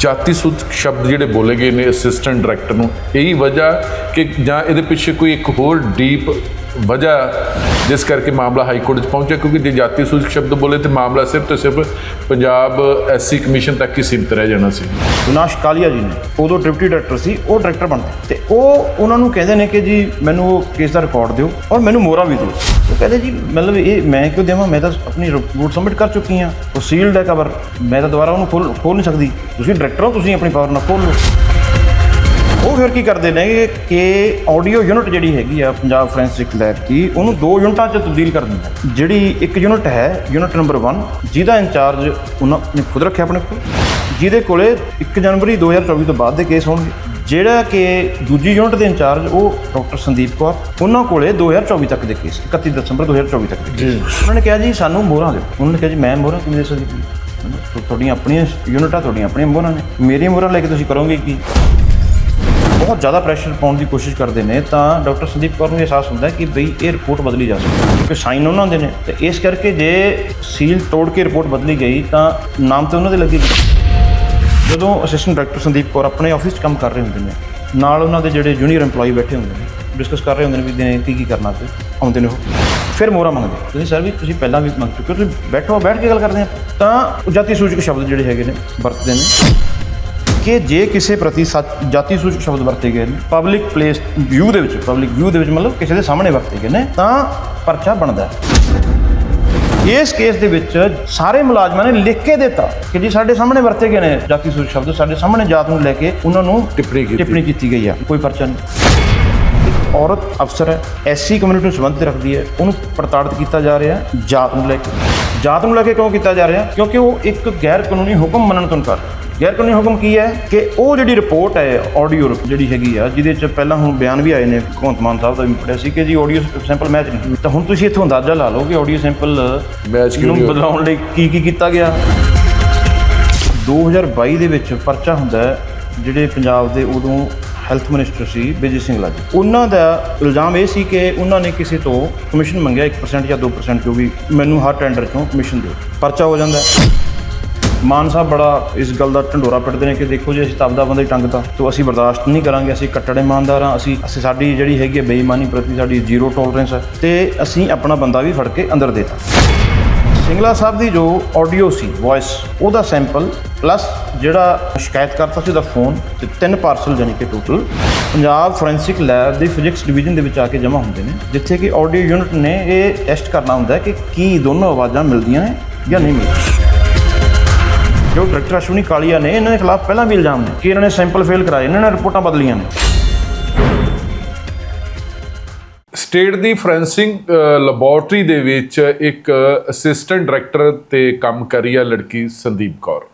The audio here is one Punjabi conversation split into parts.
ਜਾਤੀ ਸੂਚਕ ਸ਼ਬਦ ਜਿਹੜੇ ਬੋਲੇ ਗਏ ਨੇ ਅਸਿਸਟੈਂਟ ਡਾਇਰੈਕਟਰ ਨੂੰ, ਇਹੀ ਵਜ੍ਹਾ ਕਿ ਜਾਂ ਇਹਦੇ ਪਿੱਛੇ ਕੋਈ ਇੱਕ ਹੋਰ ਡੀਪ ਵਜ੍ਹਾ ਜਿਸ ਕਰਕੇ ਮਾਮਲਾ ਹਾਈ ਕੋਰਟ 'ਚ ਪਹੁੰਚਿਆ, ਕਿਉਂਕਿ ਜੇ ਜਾਤੀ ਸੂਚਕ ਸ਼ਬਦ ਬੋਲੇ ਤੇ ਮਾਮਲਾ ਸਿਰਫ ਤੇ ਸਿਰਫ ਪੰਜਾਬ ਐਸਸੀ ਕਮਿਸ਼ਨ ਤੱਕ ਹੀ ਸੀਮਿਤ ਰਹਿ ਜਾਣਾ ਸੀ। ਵਿਨਾਸ਼ ਕਾਲੀਆ ਜੀ ਨੇ, ਉਦੋਂ ਡਿਪਟੀ ਡਾਇਰੈਕਟਰ ਸੀ, ਉਹ ਡਾਇਰੈਕਟਰ ਬਣਦੇ ਤੇ ਉਹ, ਉਹਨਾਂ ਨੂੰ ਕਹਿੰਦੇ ਨੇ ਕਿ ਜੀ, ਮੈਨੂੰ ਉਹ ਕੇਸ ਦਾ ਰਿਕਾਰਡ ਦਿਓ ਔਰ ਮੈਨੂੰ ਮੋਹਰਾ ਵੀ ਦਿਓ। ਉਹ ਕਹਿੰਦੇ ਜੀ, ਮਤਲਬ ਇਹ ਮੈਂ ਕਿਉਂ ਦੇਵਾਂ? ਮੈਂ ਤਾਂ ਆਪਣੀ ਰਿਪੋਰਟ ਸਬਮਿਟ ਕਰ ਚੁੱਕੀ ਹਾਂ। ਉਹ ਸੀਲਡ ਹੈ ਕਵਰ ਮੈਂ ਤਾਂ ਦੁਬਾਰਾ ਉਹਨੂੰ ਖੋਲ ਖੋਲ ਨਹੀਂ ਸਕਦੀ। ਤੁਸੀਂ ਡਾਇਰੈਕਟਰ ਹੋ, ਤੁਸੀਂ ਆਪਣੀ ਪਾਵਰ ਨਾਲ ਖੋਲ ਲਓ। ਉਹ ਫਿਰ ਕੀ ਕਰਦੇ ਨੇ ਕਿ ਆਡੀਓ ਯੂਨਿਟ ਜਿਹੜੀ ਹੈਗੀ ਆ ਪੰਜਾਬ ਫੋਰੈਂਸਿਕ ਲੈਬ ਦੀ ਉਹਨੂੰ ਦੋ ਯੂਨਿਟਾਂ 'ਚ ਤਬਦੀਲ ਕਰ ਦਿੰਦਾ ਜਿਹੜੀ ਇੱਕ ਯੂਨਿਟ ਹੈ ਯੂਨਿਟ ਨੰਬਰ 1 ਜਿਹਦਾ ਇੰਚਾਰਜ ਉਹਨਾਂ ਨੇ ਖੁਦ ਰੱਖਿਆ ਆਪਣੇ ਕੋਲ ਜਿਹਦੇ ਕੋਲੇ 1 ਜਨਵਰੀ 2024 ਤੋਂ ਬਾਅਦ ਦੇ ਕੇਸ ਹੋਣਗੇ। ਜਿਹੜਾ ਕਿ ਦੂਜੀ ਯੂਨਿਟ ਦੇ ਇੰਚਾਰਜ ਉਹ ਡਾਕਟਰ ਸੰਦੀਪ ਕੌਰ ਉਹਨਾਂ ਕੋਲੇ 2024 ਤੱਕ ਦੇ ਕੇਸ 31 ਦਸੰਬਰ 2024 ਤੱਕ ਦੇ ਕੇਸ ਉਹਨਾਂ ਨੇ ਕਿਹਾ ਜੀ ਸਾਨੂੰ ਮੋਹਰਾਂ ਦਿਓ। ਉਹਨਾਂ ਨੇ ਕਿਹਾ ਜੀ ਮੈਂ ਮੋਹਰਾਂ ਕਿਵੇਂ ਦੇ ਸਕਦੀ? ਤੁਹਾਡੀਆਂ ਆਪਣੀਆਂ ਯੂਨਿਟਾਂ ਤੁਹਾਡੀਆਂ ਆਪਣੀਆਂ ਮੋਹਰਾਂ ਨੇ। ਮੇਰੀਆਂ ਮੋਹਰਾਂ ਲੈ ਕੇ ਤੁਸੀਂ ਕਰੋਗੇ ਕੀ? ਬਹੁਤ ਜ਼ਿਆਦਾ ਪ੍ਰੈਸ਼ਰ ਪਾਉਣ ਦੀ ਕੋਸ਼ਿਸ਼ ਕਰਦੇ ਨੇ, ਤਾਂ ਡਾਕਟਰ ਸੰਦੀਪ ਕੌਰ ਨੂੰ ਅਹਿਸਾਸ ਹੁੰਦਾ ਕਿ ਬਈ ਇਹ ਰਿਪੋਰਟ ਬਦਲੀ ਜਾ ਸਕਦੀ ਹੈ। ਕਿਉਂਕਿ ਸਾਈਨ ਉਹਨਾਂ ਦੇ ਨੇ, ਤੇ ਇਸ ਕਰਕੇ ਜੇ ਸੀਲ ਤੋੜ ਕੇ ਰਿਪੋਰਟ ਬਦਲੀ ਗਈ, ਤਾਂ ਨਾਮ ਤੇ ਉਹਨਾਂ ਦੇ ਲੱਗੇਗਾ ਜਦੋਂ ਅਸਿਸਟੈਂਟ ਡਾਇਰੈਕਟਰ ਸੰਦੀਪ ਕੌਰ ਆਪਣੇ ਆਫਿਸ 'ਚ ਕੰਮ ਕਰ ਰਹੇ ਹੁੰਦੇ ਨੇ, ਨਾਲ ਉਹਨਾਂ ਦੇ ਜਿਹੜੇ ਜੂਨੀਅਰ EMPLOYE ਬੈਠੇ ਹੁੰਦੇ ਨੇ ਡਿਸਕਸ ਕਰ ਰਹੇ ਹੁੰਦੇ ਨੇ ਵੀ ਦਿਨੇ ਕੀ ਕੀ ਕਰਨਾ ਤੇ ਆਉਂਦੇ ਨੇ ਉਹ। ਫਿਰ ਮੋਹਰਾ ਮੰਗਦੇ ਤੁਸੀਂ ਸਰ ਵੀ ਤੁਸੀਂ ਪਹਿਲਾਂ ਵੀ ਮੰਗ ਚੁੱਕੇ ਹੋ, ਤੁਸੀਂ ਬੈਠੋ, ਬੈਠ ਕੇ ਗੱਲ ਕਰਦੇ ਆ। ਤਾਂ ਜਾਤੀ ਸੂਚਕ ਸ਼ਬਦ ਜਿਹੜੇ ਹੈਗੇ ਨੇ, ਵਰਤਦੇ ਨੇ। ਕਿ ਜੇ ਕਿਸੇ ਪ੍ਰਤੀ ਜਾਤੀ ਸੂਚਕ ਸ਼ਬਦ ਵਰਤੇ ਗਏ ਨੇ ਪਬਲਿਕ ਪਲੇਸ ਵਿਊ ਦੇ ਵਿੱਚ ਪਬਲਿਕ ਵਿਊ ਦੇ ਵਿੱਚ ਮਤਲਬ ਕਿਸੇ ਦੇ ਸਾਹਮਣੇ ਵਰਤੇ ਗਏ ਨੇ ਤਾਂ ਪਰਚਾ ਬਣਦਾ ਹੈ। ਇਸ ਕੇਸ ਦੇ ਵਿੱਚ ਸਾਰੇ ਮੁਲਾਜ਼ਮਾਂ ਨੇ ਲਿਖ ਕੇ ਦਿੱਤਾ ਕਿ ਜੀ ਸਾਡੇ ਸਾਹਮਣੇ ਵਰਤੇ ਗਏ ਨੇ ਜਾਤੀ ਸੂਚਕ ਸ਼ਬਦ ਸਾਡੇ ਸਾਹਮਣੇ ਜਾਤ ਨੂੰ ਲੈ ਕੇ ਉਹਨਾਂ ਨੂੰ ਟਿੱਪਣੀ ਕੀਤੀ। ਟਿੱਪਣੀ ਕੀਤੀ ਗਈ ਆ ਕੋਈ ਪਰਚਾ ਨਹੀਂ। ਔਰਤ ਅਫਸਰ ਹੈ ਐਸਸੀ ਕਮਿਊਨਿਟੀ ਨੂੰ ਸੰਬੰਧਿਤ ਰੱਖਦੀ ਹੈ ਉਹਨੂੰ ਪ੍ਰਤਾੜਿਤ ਕੀਤਾ ਜਾ ਰਿਹਾ ਜਾਤ ਨੂੰ ਲੈ ਕੇ। ਜਾਤ ਨੂੰ ਲੈ ਕੇ ਕਿਉਂ ਕੀਤਾ ਜਾ ਰਿਹਾ? ਕਿਉਂਕਿ ਉਹ ਇੱਕ ਗੈਰ ਕਾਨੂੰਨੀ ਹੁਕਮ ਮੰਨਣ ਤੋਂ ਇਨਕਾਰ ਗੈਰ ਕਾਨੂੰਨੀ ਹੁਕਮ ਕੀ ਹੈ ਕਿ ਉਹ ਜਿਹੜੀ ਰਿਪੋਰਟ ਹੈ ਆਡੀਓ ਜਿਹੜੀ ਹੈਗੀ ਆ ਜਿਹਦੇ ਚ ਪਹਿਲਾਂ ਹੁਣ ਬਿਆਨ ਵੀ ਆਏ ਨੇ ਭਗਵੰਤ ਮਾਨ ਸਾਹਿਬ ਦਾ ਵੀ ਪੜਿਆ ਸੀ ਕਿ ਜੀ ਆਡੀਓ ਸੈਂਪਲ ਮੈਚ ਨਹੀਂ ਤਾਂ ਹੁਣ ਤੁਸੀਂ ਇੱਥੋਂ ਅੰਦਾਜ਼ਾ ਲਾ ਲਓ ਕਿ ਆਡੀਓ ਸੈਂਪਲ Match ਕਿਉਂ ਨੂੰ ਨਹੀਂ? ਬਦਲਾਉਣ ਲਈ ਕੀ ਕੀ ਕੀਤਾ ਗਿਆ? 2022 ਦੇ ਵਿੱਚ ਪਰਚਾ ਹੁੰਦਾ ਹੈ ਜਿਹੜੇ ਪੰਜਾਬ ਦੇ ਉਦੋਂ ਹੈਲਥ ਮਿਨਿਸਟਰ ਸੀ ਵਿਜੇ ਸਿੰਘਲਾ ਜੀ ਉਹਨਾਂ ਦਾ ਇਲਜ਼ਾਮ ਇਹ ਸੀ ਕਿ ਉਹਨਾਂ ਨੇ ਕਿਸੇ ਤੋਂ ਕਮਿਸ਼ਨ ਮੰਗਿਆ 1% ਜਾਂ 2% ਜੋ ਵੀ ਮੈਨੂੰ ਹਰ ਟੈਂਡਰ ਚੋਂ ਕਮਿਸ਼ਨ ਦਿਓ। ਪਰਚਾ ਹੋ ਜਾਂਦਾ ਹੈ। ਮਾਨ ਸਾਹਿਬ ਬੜਾ ਇਸ ਗੱਲ ਦਾ ਢੰਡੋਰਾ ਪਿੱਟਦੇ ਨੇ ਕਿ ਦੇਖੋ ਜੇ, ਅਸੀਂ ਤਬਦਾ ਆਪਦਾ ਬੰਦਾ ਹੀ ਟੰਗਦਾ ਤੋਂ ਅਸੀਂ ਬਰਦਾਸ਼ਤ ਨਹੀਂ ਕਰਾਂਗੇ, ਅਸੀਂ ਕੱਟੜ ਇਮਾਨਦਾਰ ਹਾਂ, ਅਸੀਂ ਅਸੀਂ ਸਾਡੀ ਜਿਹੜੀ ਹੈਗੀ ਹੈ ਬੇਈਮਾਨੀ ਪ੍ਰਤੀ ਸਾਡੀ ਜ਼ੀਰੋ ਟੋਲਰੈਂਸ ਹੈ ਤੇ ਅਸੀਂ ਆਪਣਾ ਬੰਦਾ ਵੀ ਫੜ ਕੇ ਅੰਦਰ ਦੇਤਾ। ਸਿੰਗਲਾ ਸਾਹਿਬ ਦੀ ਜੋ ਆਡੀਓ ਸੀ ਵੌਇਸ ਉਹਦਾ ਸੈਂਪਲ ਪਲੱਸ ਜਿਹੜਾ ਸ਼ਿਕਾਇਤ ਕਰਤਾ ਸੀ ਉਹਦਾ ਫੋਨ ਤੇ ਤਿੰਨ ਪਾਰਸਲ ਜਾਨੀ ਕਿ ਟੋਟਲ ਪੰਜਾਬ ਫੋਰੈਂਸਿਕ ਲੈਬ ਦੀ ਫਿਜ਼ਿਕਸ ਡਿਵੀਜ਼ਨ ਦੇ ਵਿੱਚ ਆ ਕੇ ਜਮ੍ਹਾਂ ਹੁੰਦੇ ਨੇ, ਜਿੱਥੇ ਕਿ ਆਡੀਓ ਯੂਨਿਟ ਨੇ ਇਹ ਟੈਸਟ ਕਰਨਾ ਹੁੰਦਾ ਕਿ ਕੀ ਦੋਨੋਂ ਆਵਾਜ਼ਾਂ ਮਿਲਦੀਆਂ ਨੇ ਜਾਂ ਨਹੀਂ ਮਿਲਦੀਆਂ। ਜੋ ਡਾਇਰੈਕਟਰ ਅਸ਼ਵਨੀ ਕਾਲੀਆ ਨੇ ਇਹਨਾਂ ਦੇ ਖਿਲਾਫ ਪਹਿਲਾਂ ਵੀ ਇਲਜ਼ਾਮ ਨੇ ਕਿ ਇਹਨਾਂ ਨੇ ਸੈਂਪਲ ਫੇਲ ਕਰਾਏ, ਇਹਨਾਂ ਨੇ ਰਿਪੋਰਟਾਂ ਬਦਲੀਆਂ ਨੇ। ਸਟੇਟ ਦੀ ਫੋਰੈਂਸਿਕ ਲੈਬੋਰਟਰੀ ਦੇ ਵਿੱਚ ਇੱਕ ਅਸਿਸਟੈਂਟ ਡਾਇਰੈਕਟਰ ਤੇ ਕੰਮ ਕਰੀ ਆ ਲੜਕੀ ਸੰਦੀਪ ਕੌਰ।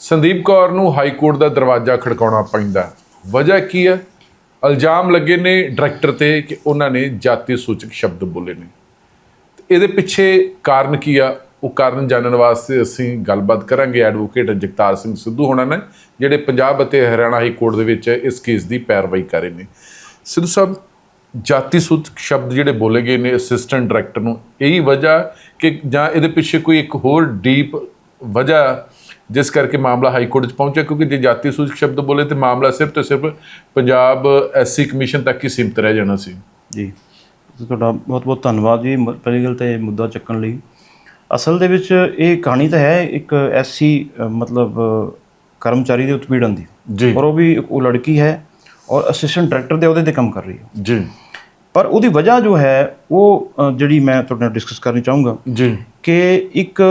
ਸੰਦੀਪ ਕੌਰ ਨੂੰ ਹਾਈ ਕੋਰਟ ਦਾ ਦਰਵਾਜ਼ਾ ਖੜਕਾਉਣਾ ਪੈਂਦਾ। ਵਜ੍ਹਾ ਕੀ ਹੈ? ਇਲਜ਼ਾਮ ਲੱਗੇ ਨੇ ਡਾਇਰੈਕਟਰ ਤੇ ਕਿ ਉਹਨਾਂ ਨੇ ਜਾਤੀ ਸੂਚਕ ਸ਼ਬਦ ਬੋਲੇ ਨੇ। ਇਹਦੇ ਪਿੱਛੇ ਕਾਰਨ ਕੀ ਆ? ਉਹ ਕਾਰਨ ਜਾਣਨ ਵਾਸਤੇ ਅਸੀਂ ਗੱਲਬਾਤ ਕਰਾਂਗੇ ਐਡਵੋਕੇਟ ਜਗਤਾਰ ਸਿੰਘ ਸਿੱਧੂ ਹੋਣਾ ਨੇ ਜਿਹੜੇ ਪੰਜਾਬ ਅਤੇ ਹਰਿਆਣਾ ਹਾਈ ਕੋਰਟ ਦੇ ਵਿੱਚ ਇਸ ਕੇਸ ਦੀ ਪੈਰਵਾਈ ਕਰ ਰਹੇ ਨੇ। ਸਿੱਧੂ ਸਾਹਿਬ, ਜਾਤੀ ਸੂਚਕ ਸ਼ਬਦ ਜਿਹੜੇ ਬੋਲੇ ਗਏ ਨੇ ਅਸਿਸਟੈਂਟ ਡਾਇਰੈਕਟਰ ਨੂੰ, ਇਹੀ ਵਜ੍ਹਾ ਕਿ ਜਾਂ ਇਹਦੇ ਪਿੱਛੇ ਕੋਈ ਇੱਕ ਹੋਰ ਡੀਪ ਵਜ੍ਹਾ ਜਿਸ ਕਰਕੇ ਮਾਮਲਾ ਹਾਈ ਕੋਰਟ 'ਚ ਪਹੁੰਚਿਆ, ਕਿਉਂਕਿ ਜੇ ਜਾਤੀ ਸੂਚਕ ਸ਼ਬਦ ਬੋਲੇ ਤੇ ਮਾਮਲਾ ਸਿਰਫ ਤੇ ਸਿਰਫ ਪੰਜਾਬ ਐਸਸੀ ਕਮਿਸ਼ਨ ਤੱਕ ਹੀ ਸੀਮਿਤ ਰਹਿ ਜਾਣਾ ਸੀ। ਜੀ। ਤੁਹਾਡਾ ਬਹੁਤ ਬਹੁਤ ਧੰਨਵਾਦ ਜੀ। ਪਹਿਲੀ ਗੱਲ ਤੇ ਮੁੱਦਾ ਚੱਕਣ ਲਈ ਅਸਲ ਦੇ ਵਿੱਚ ਇਹ ਕਹਾਣੀ ਤਾਂ ਹੈ ਇੱਕ ਐਸੀ ਮਤਲਬ ਕਰਮਚਾਰੀ ਦੇ ਉਤਪੀੜਨ ਦੀ। ਜੀ। ਔਰ ਉਹ ਵੀ ਉਹ ਲੜਕੀ ਹੈ ਔਰ ਅਸਿਸਟੈਂਟ ਡਾਇਰੈਕਟਰ ਦੇ ਅਹੁਦੇ ਤੇ ਕੰਮ ਕਰ ਰਹੀ ਹੈ। ਜੀ। ਪਰ ਉਹਦੀ ਵਜ੍ਹਾ ਜੋ ਹੈ ਉਹ ਜਿਹੜੀ ਮੈਂ ਤੁਹਾਡੇ ਨਾਲ ਡਿਸਕਸ ਕਰਨੀ ਚਾਹੂੰਗਾ ਜੀ। ਕਿ ਇੱਕ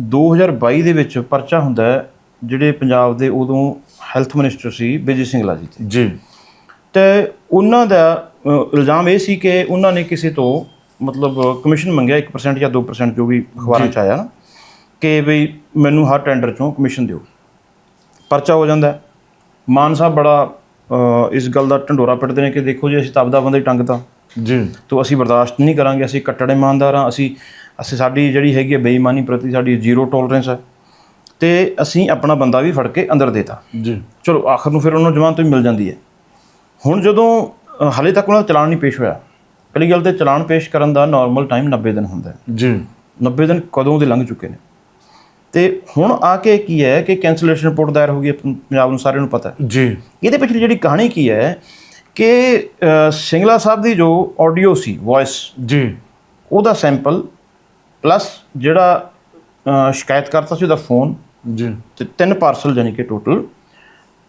2022 ਦੇ ਵਿੱਚ ਪਰਚਾ ਹੁੰਦਾ ਹੈ ਜਿਹੜੇ ਪੰਜਾਬ ਦੇ ਉਦੋਂ ਹੈਲਥ ਮਿਨਿਸਟਰ ਸੀ ਵਿਜੇ ਸਿੰਘਲਾ ਜੀ ਤੇ। ਜੀ। ਤੇ ਉਹਨਾਂ ਦਾ ਇਲਜ਼ਾਮ ਇਹ ਸੀ ਕਿ ਉਹਨਾਂ ਨੇ ਕਿਸੇ ਤੋਂ ਮਤਲਬ ਕਮਿਸ਼ਨ ਮੰਗਿਆ 1% ਜਾਂ 2% ਜੋ ਵੀ ਅਖਬਾਰਾਂ 'ਚ ਆਇਆ ਨਾ ਕਿ ਬਈ ਮੈਨੂੰ ਹਰ ਟੈਂਡਰ ਚੋਂ ਕਮਿਸ਼ਨ ਦਿਓ। ਪਰਚਾ ਹੋ ਜਾਂਦਾ ਹੈ। ਮਾਨ ਸਾਹਿਬ ਬੜਾ ਇਸ ਗੱਲ ਦਾ ਢੰਡੋਰਾ ਪਿੱਟਦੇ ਨੇ ਕਿ ਦੇਖੋ ਜੀ ਅਸੀਂ ਤਾਂ ਆਪਦਾ ਬੰਦਾ ਹੀ ਟੰਗਦਾ ਜੀ। ਤੋਂ ਅਸੀਂ ਬਰਦਾਸ਼ਤ ਨਹੀਂ ਕਰਾਂਗੇ ਅਸੀਂ ਕੱਟੜ ਇਮਾਨਦਾਰ ਹਾਂ ਅਸੀਂ ਅਸੀਂ ਸਾਡੀ ਜਿਹੜੀ ਹੈਗੀ ਹੈ ਬੇਈਮਾਨੀ ਪ੍ਰਤੀ ਸਾਡੀ ਜ਼ੀਰੋ ਟੋਲਰੈਂਸ ਹੈ। ਤੇ ਅਸੀਂ ਆਪਣਾ ਬੰਦਾ ਵੀ ਫੜ ਕੇ ਅੰਦਰ ਦੇਤਾ। ਜੀ। ਚਲੋ ਆਖਰ ਨੂੰ ਫਿਰ ਉਹਨਾਂ ਨੂੰ ਜਮਾਨਤ ਵੀ ਮਿਲ ਜਾਂਦੀ ਹੈ। ਹੁਣ ਜਦੋਂ ਹਾਲੇ ਤੱਕ ਉਹਨਾਂ ਦਾ ਚਲਾਨ ਨਹੀਂ ਪੇਸ਼ ਹੋਇਆ ਪਹਿਲੀ ਗੱਲ ਤੇ ਚਲਾਨ ਪੇਸ਼ ਕਰਨ ਦਾ ਨਾਰਮਲ ਟਾਈਮ 90 ਦਿਨ ਹੁੰਦਾ ਹੈ। ਜੀ। 90 ਦਿਨ ਕਦੋਂ ਦੇ ਲੰਘ ਚੁੱਕੇ ਨੇ? ਤੇ ਹੁਣ ਆ ਕੇ ਕੀ ਹੈ ਕਿ ਕੈਂਸਲੇਸ਼ਨ ਰਿਪੋਰਟ ਦਾਇਰ ਹੋ ਗਈ ਹੈ ਪੰਜਾਬ ਨੂੰ ਸਾਰਿਆਂ ਨੂੰ ਪਤਾ ਹੈ। ਜੀ। ਇਹਦੇ ਪਿੱਛੇ ਜਿਹੜੀ ਕਹਾਣੀ ਕੀ ਹੈ ਕਿ ਅ, ਸਿੰਗਲਾ ਸਾਹਿਬ ਦੀ ਜੋ ਆਡੀਓ ਸੀ ਵੌਇਸ ਜੀ। ਉਹਦਾ ਸੈਂਪਲ ਪਲੱਸ ਜਿਹੜਾ ਅ, ਸ਼ਿਕਾਇਤਕਰਤਾ ਸੀ ਉਹਦਾ ਫੋਨ ਜੀ। ਤੇ ਤਿੰਨ ਪਾਰਸਲ ਯਾਨੀ ਕਿ ਟੋਟਲ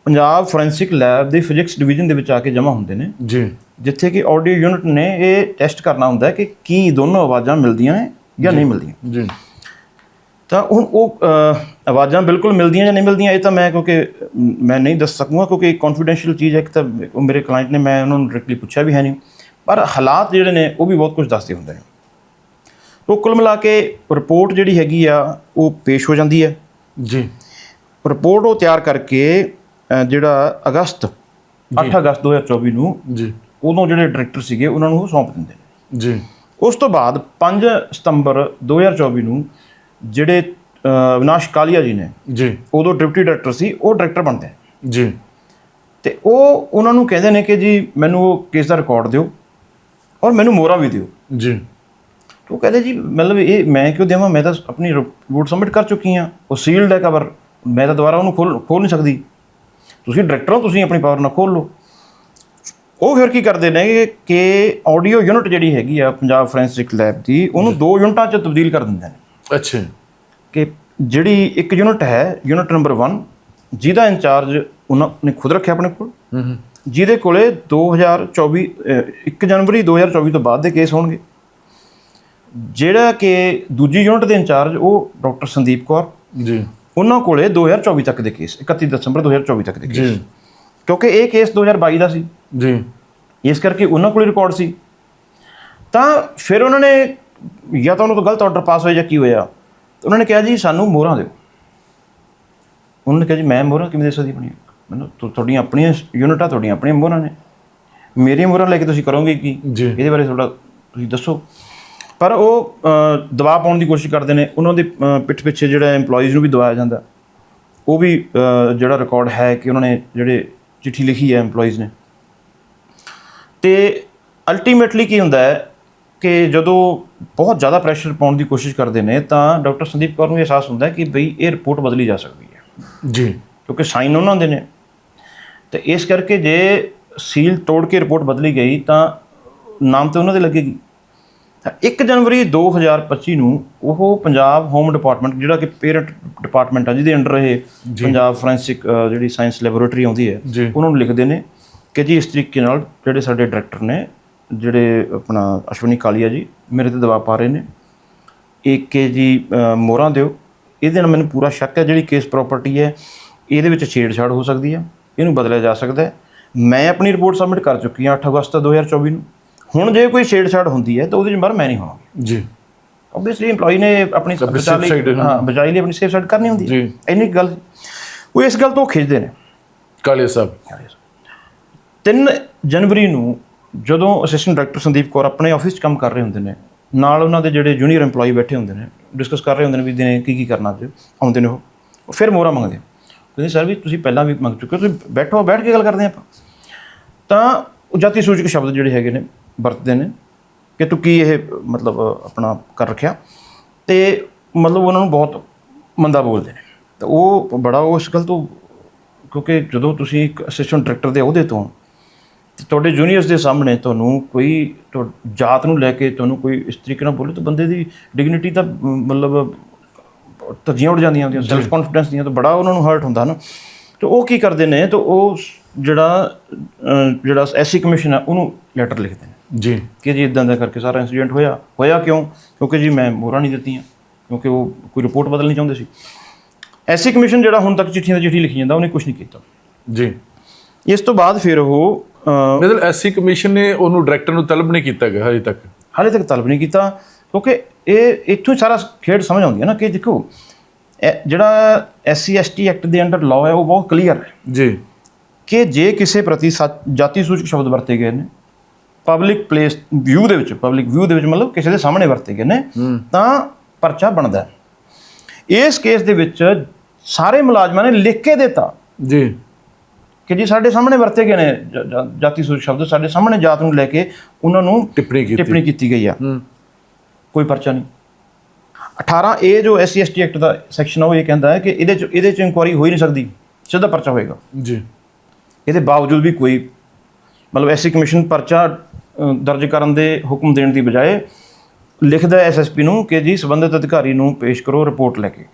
ਪੰਜਾਬ ਫੋਰੈਂਸਿਕ ਲੈਬ ਦੇ ਫਿਜ਼ਿਕਸ ਡਿਵੀਜ਼ਨ ਦੇ ਵਿੱਚ ਆ ਕੇ ਜਮ੍ਹਾਂ ਹੁੰਦੇ ਨੇ। ਜੀ। ਜਿੱਥੇ ਕਿ ਆਡੀਓ ਯੂਨਿਟ ਨੇ ਇਹ ਟੈਸਟ ਕਰਨਾ ਹੁੰਦਾ ਹੈ ਕਿ ਕੀ ਦੋਨੋਂ ਆਵਾਜ਼ਾਂ ਮਿਲਦੀਆਂ ਨੇ ਜਾਂ ਨਹੀਂ ਮਿਲਦੀਆਂ। ਜੀ। ਤਾਂ ਹੁਣ ਉਹ ਆਵਾਜ਼ਾਂ ਬਿਲਕੁਲ ਮਿਲਦੀਆਂ ਜਾਂ ਨਹੀਂ ਮਿਲਦੀਆਂ ਇਹ ਤਾਂ ਮੈਂ ਕਿਉਂਕਿ ਮੈਂ ਨਹੀਂ ਦੱਸ ਸਕੂੰਗਾ ਕਿਉਂਕਿ ਕੌਨਫੀਡੈਂਸ਼ੀਅਲ ਚੀਜ਼ ਹੈ ਇੱਕ ਤਾਂ ਉਹ ਮੇਰੇ ਕਲਾਇੰਟ ਨੇ ਮੈਂ ਉਹਨਾਂ ਨੂੰ ਡਾਇਰੈਕਟਲੀ ਪੁੱਛਿਆ ਵੀ ਹੈ ਨਹੀਂ। ਪਰ ਹਾਲਾਤ ਜਿਹੜੇ ਨੇ ਉਹ ਵੀ ਬਹੁਤ ਕੁਝ ਦੱਸਦੇ ਹੁੰਦੇ ਨੇ। ਉਹ ਕੁੱਲ ਮਿਲਾ ਕੇ ਰਿਪੋਰਟ ਜਿਹੜੀ ਹੈਗੀ ਆ ਉਹ ਪੇਸ਼ ਹੋ ਜਾਂਦੀ ਹੈ। ਜੀ। ਰਿਪੋਰਟ ਉਹ ਤਿਆਰ ਕਰਕੇ ਜਿਹੜਾ ਅਗਸਤ 8 ਅਗਸਤ 2024 ਨੂੰ ਜੀ। ਉਦੋਂ ਜਿਹੜੇ ਡਾਇਰੈਕਟਰ ਸੀਗੇ ਉਹਨਾਂ ਨੂੰ ਉਹ ਸੌਂਪ ਦਿੰਦੇ ਨੇ। ਜੀ। ਉਸ ਤੋਂ ਬਾਅਦ 5 ਸਤੰਬਰ 2024 ਨੂੰ ਜਿਹੜੇ ਅ, ਅਵਿਨਾਸ਼ ਕਾਲੀਆ ਜੀ ਨੇ ਜੀ। ਉਦੋਂ ਡਿਪਟੀ ਡਾਇਰੈਕਟਰ ਸੀ ਉਹ ਡਾਇਰੈਕਟਰ ਬਣਦੇ ਨੇ। ਜੀ। ਤੇ ਉਹ ਉਹਨਾਂ ਨੂੰ ਕਹਿੰਦੇ ਨੇ ਕਿ ਜੀ ਮੈਨੂੰ ਉਹ ਕੇਸ ਦਾ ਰਿਕਾਰਡ ਦਿਓ ਔਰ ਮੈਨੂੰ ਮੋਹਰਾਂ ਵੀ ਦਿਓ। ਜੀ। ਉਹ ਕਹਿੰਦੇ ਜੀ ਮਤਲਬ ਇਹ ਮੈਂ ਕਿਉਂ ਦੇਵਾਂ? ਮੈਂ ਤਾਂ ਆਪਣੀ ਰਿਪੋਰਟ ਸਬਮਿਟ ਕਰ ਚੁੱਕੀ ਹਾਂ। ਉਹ ਸੀਲਡ ਹੈ ਕਵਰ ਮੈਂ ਤਾਂ ਦੁਬਾਰਾ ਉਹਨੂੰ ਖੋਲ ਖੋਲ ਨਹੀਂ ਸਕਦੀ। ਤੁਸੀਂ ਡਾਇਰੈਕਟਰ ਹੋ ਤੁਸੀਂ ਆਪਣੀ ਪਾਵਰ ਨਾਲ ਖੋਲ ਲਓ। ਉਹ ਫਿਰ ਕੀ ਕਰਦੇ ਨੇ ਕਿ- ਆਡੀਓ ਯੂਨਿਟ ਜਿਹੜੀ ਹੈਗੀ ਆ ਪੰਜਾਬ ਫੋਰੈਂਸਿਕ ਲੈਬ ਦੀ ਉਹਨੂੰ ਦੋ ਯੂਨਿਟਾਂ 'ਚ ਤਬਦੀਲ ਕਰ ਦਿੰਦੇ ਨੇ। ਅੱਛਾ। ਕਿ ਜਿਹੜੀ ਇੱਕ ਯੂਨਿਟ ਹੈ ਯੂਨਿਟ ਨੰਬਰ 1 ਜਿਹਦਾ ਇੰਚਾਰਜ ਉਹਨਾਂ ਨੇ ਖੁਦ ਰੱਖਿਆ ਆਪਣੇ ਕੋਲ। ਹੂੰ ਹੂੰ। ਜਿਹਦੇ ਕੋਲੇ 2024 ਅਹ, 1 ਜਨਵਰੀ 2024 ਤੋਂ ਬਾਅਦ ਦੇ ਕੇਸ ਹੋਣਗੇ। ਜਿਹੜਾ ਕਿ ਦੂਜੀ ਯੂਨਿਟ ਦੇ ਇੰਚਾਰਜ ਉਹ ਡਾਕਟਰ ਸੰਦੀਪ ਕੌਰ। ਜੀ। ਉਹਨਾਂ ਕੋਲੇ 2024 ਤੱਕ ਦੇ ਕੇਸ 31 ਦਸੰਬਰ 2024 ਤੱਕ ਦੇ ਕੇਸ ਜੀ ਕਿਉਂਕਿ ਇਹ ਕੇਸ 2022 ਦਾ ਸੀ। ਜੀ। ਇਸ ਕਰਕੇ ਉਹਨਾਂ ਕੋਲੇ ਰਿਕਾਰਡ ਸੀ। ਤਾਂ ਫਿਰ ਉਹਨਾਂ ਨੇ ਜਾਂ ਤਾਂ ਉਹਨਾਂ ਤੋਂ ਗਲਤ ਆਰਡਰ ਪਾਸ ਹੋਇਆ ਜਾਂ ਕੀ ਹੋਇਆ। ਉਹਨਾਂ ਨੇ ਕਿਹਾ ਜੀ ਸਾਨੂੰ ਮੋਹਰਾਂ ਦਿਓ। ਉਹਨਾਂ ਨੇ ਕਿਹਾ ਜੀ ਮੈਂ ਮੋਹਰਾਂ ਕਿਵੇਂ ਦੇ ਸਕਦੀ ਆਪਣੀ? ਮੈਨੂੰ ਤੁਹਾਡੀਆਂ ਆਪਣੀਆਂ ਯੂਨਿਟਾਂ ਤੁਹਾਡੀਆਂ ਆਪਣੀਆਂ ਮੋਹਰਾਂ ਨੇ। ਮੇਰੀਆਂ ਮੋਹਰਾਂ ਲੈ ਕੇ ਤੁਸੀਂ ਕਰੋਗੇ ਕੀ? ਜੀ। ਇਹਦੇ ਬਾਰੇ ਥੋੜਾ ਤੁਸੀਂ ਦੱਸੋ। ਪਰ ਉਹ ਦਬਾਅ ਪਾਉਣ ਦੀ ਕੋਸ਼ਿਸ਼ ਕਰਦੇ ਨੇ। ਉਹਨਾਂ ਦੇ ਪਿੱਠ ਪਿੱਛੇ ਜਿਹੜਾ EMPLOYEES ਨੂੰ ਵੀ ਦਬਾਇਆ ਜਾਂਦਾ। ਉਹ ਵੀ ਜਿਹੜਾ ਰਿਕਾਰਡ ਹੈ ਕਿ ਉਹਨਾਂ ਨੇ ਜਿਹੜੇ ਚਿੱਠੀ ਲਿਖੀ ਹੈ EMPLOYEES ਨੇ। ਤੇ ਅਲਟੀਮੇਟਲੀ ਕੀ ਹੁੰਦਾ ਹੈ ਕਿ ਜਦੋਂ ਬਹੁਤ ਜ਼ਿਆਦਾ ਪ੍ਰੈਸ਼ਰ ਪਾਉਣ ਦੀ ਕੋਸ਼ਿਸ਼ ਕਰਦੇ ਨੇ ਤਾਂ ਡਾਕਟਰ ਸੰਦੀਪ ਕੌਰ ਨੂੰ ਇਹ ਅਹਿਸਾਸ ਹੁੰਦਾ ਕਿ ਬਈ ਇਹ ਰਿਪੋਰਟ ਬਦਲੀ ਜਾ ਸਕਦੀ ਹੈ। ਜੀ। ਕਿਉਂਕਿ ਸਾਈਨ ਉਹਨਾਂ ਦੇ ਨੇ। ਤੇ ਇਸ ਕਰਕੇ ਜੇ ਸੀਲ ਤੋੜ ਕੇ ਰਿਪੋਰਟ ਬਦਲੀ ਗਈ ਤਾਂ ਨਾਮ ਤੇ ਉਹਨਾਂ ਦੇ ਲੱਗੇਗੀ। 1 ਜਨਵਰੀ 2025 ਨੂੰ ਉਹ ਪੰਜਾਬ ਹੋਮ ਡਿਪਾਰਟਮੈਂਟ ਜਿਹੜਾ ਕਿ ਪੇਰੈਂਟ ਡਿਪਾਰਟਮੈਂਟ ਆ ਜਿਹਦੇ ਅੰਡਰ ਇਹ ਪੰਜਾਬ ਫੋਰੈਂਸਿਕ ਜਿਹੜੀ ਸਾਇੰਸ ਲੈਬੋਰੇਟਰੀ ਆਉਂਦੀ ਹੈ ਉਹਨਾਂ ਨੂੰ ਲਿਖਦੇ ਨੇ ਕਿ ਜੀ ਇਸ ਤਰੀਕੇ ਨਾਲ ਜਿਹੜੇ ਸਾਡੇ ਡਾਇਰੈਕਟਰ ਨੇ ਜਿਹੜੇ ਆਪਣਾ ਅਸ਼ਵਨੀ ਕਾਲੀਆ ਜੀ ਮੇਰੇ ਤੇ ਦਬਾਅ ਪਾ ਰਹੇ ਨੇ। ਇੱਕ ਕੇ ਜੀ ਮੋਹਰਾਂ ਦਿਓ ਇਹਦੇ ਨਾਲ ਮੈਨੂੰ ਪੂਰਾ ਸ਼ੱਕ ਹੈ ਜਿਹੜੀ ਕੇਸ ਪ੍ਰਾਪਰਟੀ ਹੈ ਇਹਦੇ ਵਿੱਚ ਛੇੜਛਾੜ ਹੋ ਸਕਦੀ ਹੈ ਇਹਨੂੰ ਬਦਲਿਆ ਜਾ ਸਕਦਾ ਹੈ। ਮੈਂ ਆਪਣੀ ਰਿਪੋਰਟ ਸਬਮਿਟ ਕਰ ਚੁੱਕੀ ਹਾਂ 8 ਅਗਸਤ 2024 ਨੂੰ। ਹੁਣ ਜੇ ਕੋਈ ਛੇੜਛਾੜ ਹੁੰਦੀ ਹੈ ਤਾਂ ਉਹਦੇ ਜ਼ਿੰਮੇਵਾਰ ਮੈਂ ਨਹੀਂ ਹੋਵਾਂਗਾ ਜੀ। ਆਬਵੀਅਸਲੀ EMPLOYE ਨੇ ਆਪਣੀ side, ਲਈ ਹਾਂ। ਬਚਾਈ ਲਈ ਆਪਣੀ ਸੇਫ ਸਾਈਡ ਕਰਨੀ ਹੁੰਦੀ ਹੈ। ਇੰਨੀ ਗੱਲ ਉਹ ਇਸ ਗੱਲ ਤੋਂ ਖਿੱਚਦੇ ਨੇ। ਕਾਲੇ ਸਾਹਿਬ। 3 ਜਨਵਰੀ ਨੂੰ ਜਦੋਂ ਅਸਿਸਟੈਂਟ ਡਾਇਰੈਕਟਰ ਸੰਦੀਪ ਕੌਰ ਆਪਣੇ ਆਫਿਸ 'ਚ ਕੰਮ ਕਰ ਰਹੇ ਹੁੰਦੇ ਨੇ ਨਾਲ ਉਹਨਾਂ ਦੇ ਜਿਹੜੇ ਜੂਨੀਅਰ EMPLOYE ਬੈਠੇ ਹੁੰਦੇ ਨੇ ਡਿਸਕਸ ਕਰ ਰਹੇ ਹੁੰਦੇ ਨੇ ਵੀ ਦਿਨੇ ਕੀ ਕੀ ਕਰਨਾ ਅੱਜ ਆਉਂਦੇ ਨੇ ਉਹ। ਫਿਰ ਮੋਹਰਾਂ ਮੰਗਦੇ। ਕਹਿੰਦੇ ਸਰ ਵੀ ਤੁਸੀਂ ਪਹਿਲਾਂ ਵੀ ਮੰਗ ਚੁੱਕੇ ਹੋ ਤੁਸੀਂ ਬੈਠੋ ਬੈਠ ਕੇ ਗੱਲ ਕਰਦੇ ਆਪਾਂ। ਤਾਂ ਜਾਤੀ ਸੂਚਕ ਸ਼ਬਦ ਜਿਹੜੇ ਹੈਗੇ ਨੇ ਵਰਤਦੇ ਨੇ ਕਿ ਤੂੰ ਕੀ ਇਹ ਮਤਲਬ ਆਪਣਾ ਕਰ ਰੱਖਿਆ? ਤੇ ਮਤਲਬ ਉਹਨਾਂ ਨੂੰ ਬਹੁਤ ਮੰਦਾ ਬੋਲਦੇ ਨੇ। ਤਾਂ ਉਹ ਬੜਾ ਉਸ ਗੱਲ ਤੋਂ ਕਿਉਂਕਿ ਜਦੋਂ ਤੁਸੀਂ ਇੱਕ ਅਸਿਸਟੈਂਟ ਡਾਇਰੈਕਟਰ ਦੇ ਅਹੁਦੇ ਤੋਂ ਤੁਹਾਡੇ ਜੂਨੀਅਰਸ ਦੇ ਸਾਹਮਣੇ ਤੁਹਾਨੂੰ ਕੋਈ ਜਾਤ ਨੂੰ ਲੈ ਕੇ ਤੁਹਾਨੂੰ ਕੋਈ ਇਸ ਤਰੀਕੇ ਨਾਲ ਬੋਲੇ ਤਾਂ ਬੰਦੇ ਦੀ ਡਿਗਨਿਟੀ ਤਾਂ ਮਤਲਬ ਤਰਜੀਹਾਂ ਉੱਡ ਜਾਂਦੀਆਂ ਹੁੰਦੀਆਂ ਸੈਲਫ ਕੌਨਫੀਡੈਂਸ ਦੀਆਂ ਤਾਂ ਬੜਾ ਉਹਨਾਂ ਨੂੰ ਹਰਟ ਹੁੰਦਾ ਨਾ। ਤੇ ਉਹ ਕੀ ਕਰਦੇ ਨੇ ਤਾਂ ਉਹ ਜਿਹੜਾ ਜਿਹੜਾ ਐਸਸੀ ਕਮਿਸ਼ਨ ਹੈ ਉਹਨੂੰ ਲੈਟਰ ਲਿਖਦੇ ਨੇ। ਜੀ। ਕਿ ਜੀ ਇਦਾਂ ਦਾ ਕਰਕੇ ਸਾਰਾ ਇਨਸੀਡੈਂਟ ਹੋਇਆ। ਹੋਇਆ ਕਿਉਂ? ਕਿਉਂਕਿ ਜੀ ਮੈਂ ਮੋਹਰਾਂ ਨਹੀਂ ਦਿੱਤੀਆਂ। ਕਿਉਂਕਿ ਉਹ ਕੋਈ ਰਿਪੋਰਟ ਬਦਲਣੀ ਚਾਹੁੰਦੇ ਸੀ। ਐਸਸੀ ਕਮਿਸ਼ਨ ਜਿਹੜਾ ਹੁਣ ਤੱਕ ਚਿੱਠੀਆਂ ਦੀ ਚਿੱਠੀ ਲਿਖੀ ਜਾਂਦਾ ਉਹਨੇ ਕੁਝ ਨਹੀਂ ਕੀਤਾ। ਜੀ। ਇਸ ਤੋਂ ਬਾਅਦ ਫਿਰ ਉਹ ਮਤਲਬ ਐਸਸੀ ਕਮਿਸ਼ਨ ਨੇ ਉਹਨੂੰ ਡਾਇਰੈਕਟਰ ਨੂੰ ਤਲਬ ਨਹੀਂ ਕੀਤਾ ਗਿਆ ਹਜੇ ਤੱਕ। ਹਾਲੇ ਤੱਕ ਤਲਬ ਨਹੀਂ ਕੀਤਾ। ਕਿਉਂਕਿ ਇਹ ਇੱਥੋਂ ਸਾਰਾ ਖੇਡ ਸਮਝ ਆਉਂਦੀ ਹੈ ਨਾ ਕਿ ਦੇਖੋ ਜਿਹੜਾ ਐਸਸੀ ਐਸਟੀ ਐਕਟ ਦੇ ਅੰਡਰ ਲਾਅ ਹੈ ਉਹ ਬਹੁਤ ਕਲੀਅਰ ਹੈ। ਜੀ। ਕਿ ਜੇ ਕਿਸੇ ਪ੍ਰਤੀ ਜਾਤੀ ਸੂਚਕ ਸ਼ਬਦ ਵਰਤੇ ਗਏ ਨੇ ਪਬਲਿਕ ਪਲੇਸ ਵਿਊ ਦੇ ਵਿੱਚ ਪਬਲਿਕ ਵਿਊ ਦੇ ਵਿੱਚ ਮਤਲਬ ਕਿਸੇ ਦੇ ਸਾਹਮਣੇ ਵਰਤੇ ਗਏ ਨੇ ਤਾਂ ਪਰਚਾ ਬਣਦਾ ਇਸ ਕੇਸ ਦੇ ਵਿੱਚ ਸਾਰੇ ਮੁਲਾਜ਼ਮਾਂ ਨੇ ਲਿਖ ਕੇ ਦਿੱਤਾ ਜੀ। ਕਿ ਜੀ ਸਾਡੇ ਸਾਹਮਣੇ ਵਰਤੇ ਗਏ ਨੇ ਜਾਤੀ ਸੂਚਕ ਸ਼ਬਦ ਸਾਡੇ ਸਾਹਮਣੇ ਜਾਤ ਨੂੰ ਲੈ ਕੇ ਉਹਨਾਂ ਨੂੰ ਟਿੱਪਣੀ ਕੀਤੀ। ਟਿੱਪਣੀ ਕੀਤੀ ਗਈ ਆ। ਕੋਈ ਪਰਚਾ ਨਹੀਂ। 18 ਇਹ ਜੋ ਐਸਸੀ ਐਸਟੀ ਐਕਟ ਦਾ ਸੈਕਸ਼ਨ ਆ ਉਹ ਇਹ ਕਹਿੰਦਾ ਹੈ ਕਿ ਇਹਦੇ ਚ ਇਹਦੇ ਚ ਇਨਕੁਆਰੀ ਹੋ ਹੀ ਨਹੀਂ ਸਕਦੀ ਸਿੱਧਾ ਪਰਚਾ ਹੋਏਗਾ। ਜੀ। ਇਹਦੇ ਬਾਵਜੂਦ ਵੀ ਕੋਈ ਮਤਲਬ ਐਸਸੀ ਕਮਿਸ਼ਨ ਪਰਚਾ ਦਰਜ ਕਰਨ ਦੇ ਹੁਕਮ ਦੇਣ ਦੀ ਬਜਾਏ ਲਿਖਦਾ ਐਸਐਸਪੀ ਨੂੰ ਕਿ ਜੀ ਸੰਬੰਧਿਤ ਅਧਿਕਾਰੀ ਨੂੰ ਪੇਸ਼ ਕਰੋ ਰਿਪੋਰਟ ਲੈ ਕੇ।